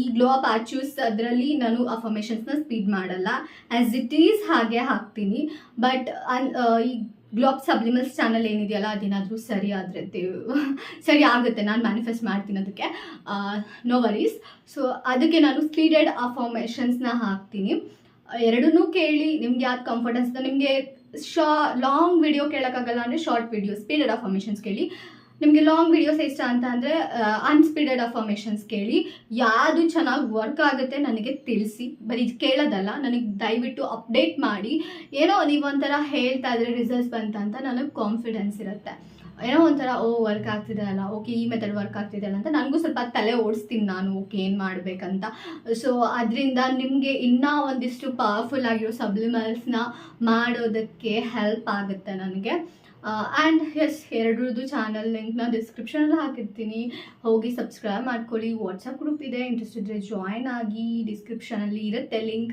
ಈ ಗ್ಲೋ ಅಪ್ ಆಚ್ಯೂಸ್ ಅದರಲ್ಲಿ ನಾನು ಅಫಾರ್ಮೇಷನ್ಸ್ನ ಸ್ಪೀಡ್ ಮಾಡಲ್ಲ. ಆ್ಯಸ್ ಇಟ್ ಈಸ್ ಹಾಗೆ ಹಾಕ್ತೀನಿ. ಬಟ್ ಈ ಗ್ಲೋಬ್ ಸಬ್ಲಿಮಲ್ಸ್ ಚಾನಲ್ ಏನಿದೆಯಲ್ಲ, ಅದೇನಾದರೂ ಸರಿ ಆದರೆ ಸರಿ ಆಗುತ್ತೆ, ನಾನು ಮ್ಯಾನಿಫೆಸ್ಟ್ ಮಾಡ್ತೀನಿ ಅದಕ್ಕೆ. ನೋ ವರೀಸ್ ಸೊ ಅದಕ್ಕೆ ನಾನು ಸ್ಪೀಡೆಡ್ ಅಫಾರ್ಮೇಷನ್ಸ್ನ ಹಾಕ್ತೀನಿ. ಎರಡನ್ನೂ ಕೇಳಿ, ನಿಮ್ಗೆ ಯಾವ್ದು ಕಂಫರ್ಟ್ ಅನ್ಸುತ್ತೆ? ನಿಮಗೆ ಶಾ ಲಾಂಗ್ ವಿಡಿಯೋ ಕೇಳೋಕ್ಕಾಗಲ್ಲ ಅಂದರೆ ಶಾರ್ಟ್ ವಿಡಿಯೋ ಸ್ಪೀಡೆಡ್ ಅಫಾರ್ಮೇಷನ್ಸ್ ಕೇಳಿ. ನಿಮಗೆ ಲಾಂಗ್ ವಿಡಿಯೋಸ್ ಇಷ್ಟ ಅಂತ ಅಂದರೆ ಅನ್ಸ್ಪೀಡೆಡ್ ಅಫಾರ್ಮೇಷನ್ಸ್ ಕೇಳಿ. ಯಾವುದು ಚೆನ್ನಾಗಿ ವರ್ಕ್ ಆಗುತ್ತೆ ನನಗೆ ತಿಳಿಸಿ. ಬರೀ ಕೇಳೋದಲ್ಲ, ನನಗೆ ದಯವಿಟ್ಟು ಅಪ್ಡೇಟ್ ಮಾಡಿ. ಏನೋ ನೀವು ಒಂಥರ ಹೇಳ್ತಾ ಇದ್ರೆ ರಿಸಲ್ಟ್ಸ್ ಬಂತಂತ ನನಗೆ ಕಾನ್ಫಿಡೆನ್ಸ್ ಇರುತ್ತೆ. ಏನೋ ಒಂಥರ, ಓ ವರ್ಕ್ ಆಗ್ತಿದೆ ಅಲ್ಲ ಓಕೆ ಈ ಮೆಥಡ್ ವರ್ಕ್ ಆಗ್ತಿದೆ ಅಲ್ಲ ಅಂತ ನನಗೂ ಸ್ವಲ್ಪ ತಲೆ ಓಡಿಸ್ತೀನಿ ನಾನು ಓಕೆ ಏನು ಮಾಡಬೇಕಂತ. ಸೊ ಅದರಿಂದ ನಿಮಗೆ ಇನ್ನೂ ಒಂದಿಷ್ಟು ಪವರ್ಫುಲ್ ಆಗಿರೋ ಸಬ್ಲಿಮಲ್ಸ್ನ ಮಾಡೋದಕ್ಕೆ ಹೆಲ್ಪ್ ಆಗುತ್ತೆ ನನಗೆ. ಆ್ಯಂಡ್ ಎಸ್ ಎರಡರದ್ದು ಚಾನಲ್ ಲಿಂಕ್ನ ಡಿಸ್ಕ್ರಿಪ್ಷನಲ್ಲಿ ಹಾಕಿರ್ತೀನಿ. ಹೋಗಿ ಸಬ್ಸ್ಕ್ರೈಬ್ ಮಾಡ್ಕೊಳ್ಳಿ. ವಾಟ್ಸಪ್ ಗ್ರೂಪ್ ಇದೆ. ಇಂಟ್ರೆಸ್ಟ್ ಇದ್ದರೆ ಜಾಯ್ನ್ ಆಗಿ ಡಿಸ್ಕ್ರಿಪ್ಷನಲ್ಲಿ ಇರುತ್ತೆ ಲಿಂಕ್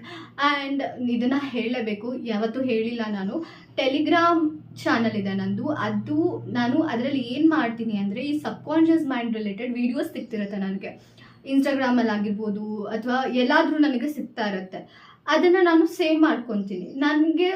ಆ್ಯಂಡ್ ಇದನ್ನು ಹೇಳಲೇಬೇಕು. ಯಾವತ್ತೂ ಹೇಳಿಲ್ಲ ನಾನು. ಟೆಲಿಗ್ರಾಮ್ ಚಾನಲ್ ಇದೆ ನಂದು. ಅದು ನಾನು ಅದರಲ್ಲಿ ಏನು ಮಾಡ್ತೀನಿ ಅಂದರೆ ಈ ಸಬ್ಕಾನ್ಷಿಯಸ್ ಮೈಂಡ್ ರಿಲೇಟೆಡ್ ವೀಡಿಯೋಸ್ ಸಿಗ್ತಿರುತ್ತೆ ನನಗೆ. ಇನ್ಸ್ಟಾಗ್ರಾಮಲ್ಲಿ ಆಗಿರ್ಬೋದು ಅಥವಾ ಎಲ್ಲಾದರೂ ನನಗೆ ಸಿಗ್ತಾ ಇರುತ್ತೆ. ಅದನ್ನು ನಾನು ಸೇವ್ ಮಾಡ್ಕೊತೀನಿ. ನನಗೆ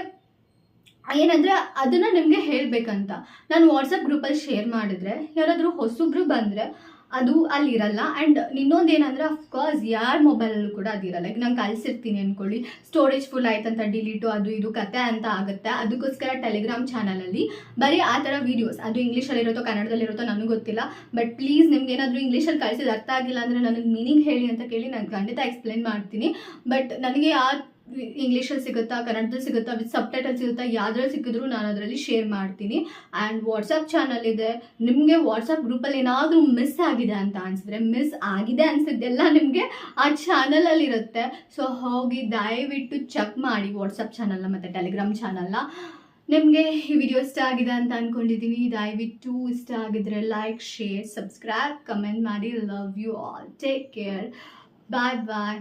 ಏನಂದರೆ ಅದನ್ನು ನಿಮಗೆ ಹೇಳಬೇಕಂತ. ನಾನು ವಾಟ್ಸಪ್ ಗ್ರೂಪಲ್ಲಿ ಶೇರ್ ಮಾಡಿದ್ರೆ, ಯಾರಾದರೂ ಹೊಸಬ್ರು ಬಂದ್ರೆ ಅದು ಅಲ್ಲಿರಲ್ಲ. ಆ್ಯಂಡ್ ಇನ್ನೊಂದು ಏನಂದರೆ ಅಫ್ಕೋರ್ಸ್ ಯಾರ ಮೊಬೈಲಲ್ಲೂ ಕೂಡ ಅದಿರಲ್ಲ. ಈಗ ನಾನು ಕಳಿಸಿರ್ತೀನಿ ಅಂದ್ಕೊಳ್ಳಿ ಸ್ಟೋರೇಜ್ ಫುಲ್ ಆಯ್ತಂತ ಡಿಲೀಟು ಅದು ಇದು, ಕತೆ ಅಂತ ಆಗುತ್ತೆ. ಅದಕ್ಕೋಸ್ಕರ ಟೆಲಿಗ್ರಾಮ್ ಚಾನಲಲ್ಲಿ ಬರೀ ಆ ಥರ ವೀಡಿಯೋಸ್ ಅದು ಇಂಗ್ಲೀಷಲ್ಲಿರುತ್ತೋ ಕನ್ನಡದಲ್ಲಿರುತ್ತೋ ನನಗೆ ಗೊತ್ತಿಲ್ಲ. ಬಟ್ ಪ್ಲೀಸ್ ನಿಮ್ಗೆ ಏನಾದರೂ ಇಂಗ್ಲೀಷಲ್ಲಿ ಕಳಿಸಿದ ಅರ್ಥ ಆಗಿಲ್ಲ ಅಂದರೆ ನನಗೆ ಮೀನಿಂಗ್ ಹೇಳಿ ಅಂತ ಕೇಳಿ ನಾನು ಖಂಡಿತ ಎಕ್ಸ್ಪ್ಲೇನ್ ಮಾಡ್ತೀನಿ. ಬಟ್ ನನಗೆ ಆ ಇಂಗ್ಲೀಷಲ್ಲಿ ಸಿಗುತ್ತಾ, ಕನ್ನಡದಲ್ಲಿ ಸಿಗುತ್ತಾ, ವಿತ್ ಸಬ್ ಟೈಟಲ್ ಸಿಗುತ್ತಾ, ಯಾವ್ದ್ರಲ್ಲಿ ಸಿಕ್ಕಿದ್ರು ನಾನು ಅದರಲ್ಲಿ ಶೇರ್ ಮಾಡ್ತೀನಿ. ಆ್ಯಂಡ್ ವಾಟ್ಸಪ್ ಚಾನಲ್ ಇದೆ. ನಿಮಗೆ ವಾಟ್ಸಪ್ ಗ್ರೂಪಲ್ಲಿ ಏನಾದರೂ ಮಿಸ್ ಆಗಿದೆ ಅಂತ ಅನಿಸಿದ್ರೆ ಮಿಸ್ ಆಗಿದೆ ಅನಿಸಿದ್ದೆಲ್ಲ ನಿಮಗೆ ಆ ಚಾನಲಲ್ಲಿರುತ್ತೆ ಸೊ ಹೋಗಿ ದಯವಿಟ್ಟು ಚೆಕ್ ಮಾಡಿ ವಾಟ್ಸಪ್ ಚಾನಲ್ನ ಮತ್ತು ಟೆಲಿಗ್ರಾಮ್ ಚಾನಲ್ನ ನಿಮಗೆ ಈ ವಿಡಿಯೋ ಇಷ್ಟ ಆಗಿದೆ ಅಂತ ಅಂದ್ಕೊಂಡಿದ್ದೀನಿ ದಯವಿಟ್ಟು ಇಷ್ಟ ಆಗಿದ್ರೆ ಲೈಕ್ ಶೇರ್ ಸಬ್ಸ್ಕ್ರೈಬ್ ಕಮೆಂಟ್ ಮಾಡಿ. Love you all take care bye bye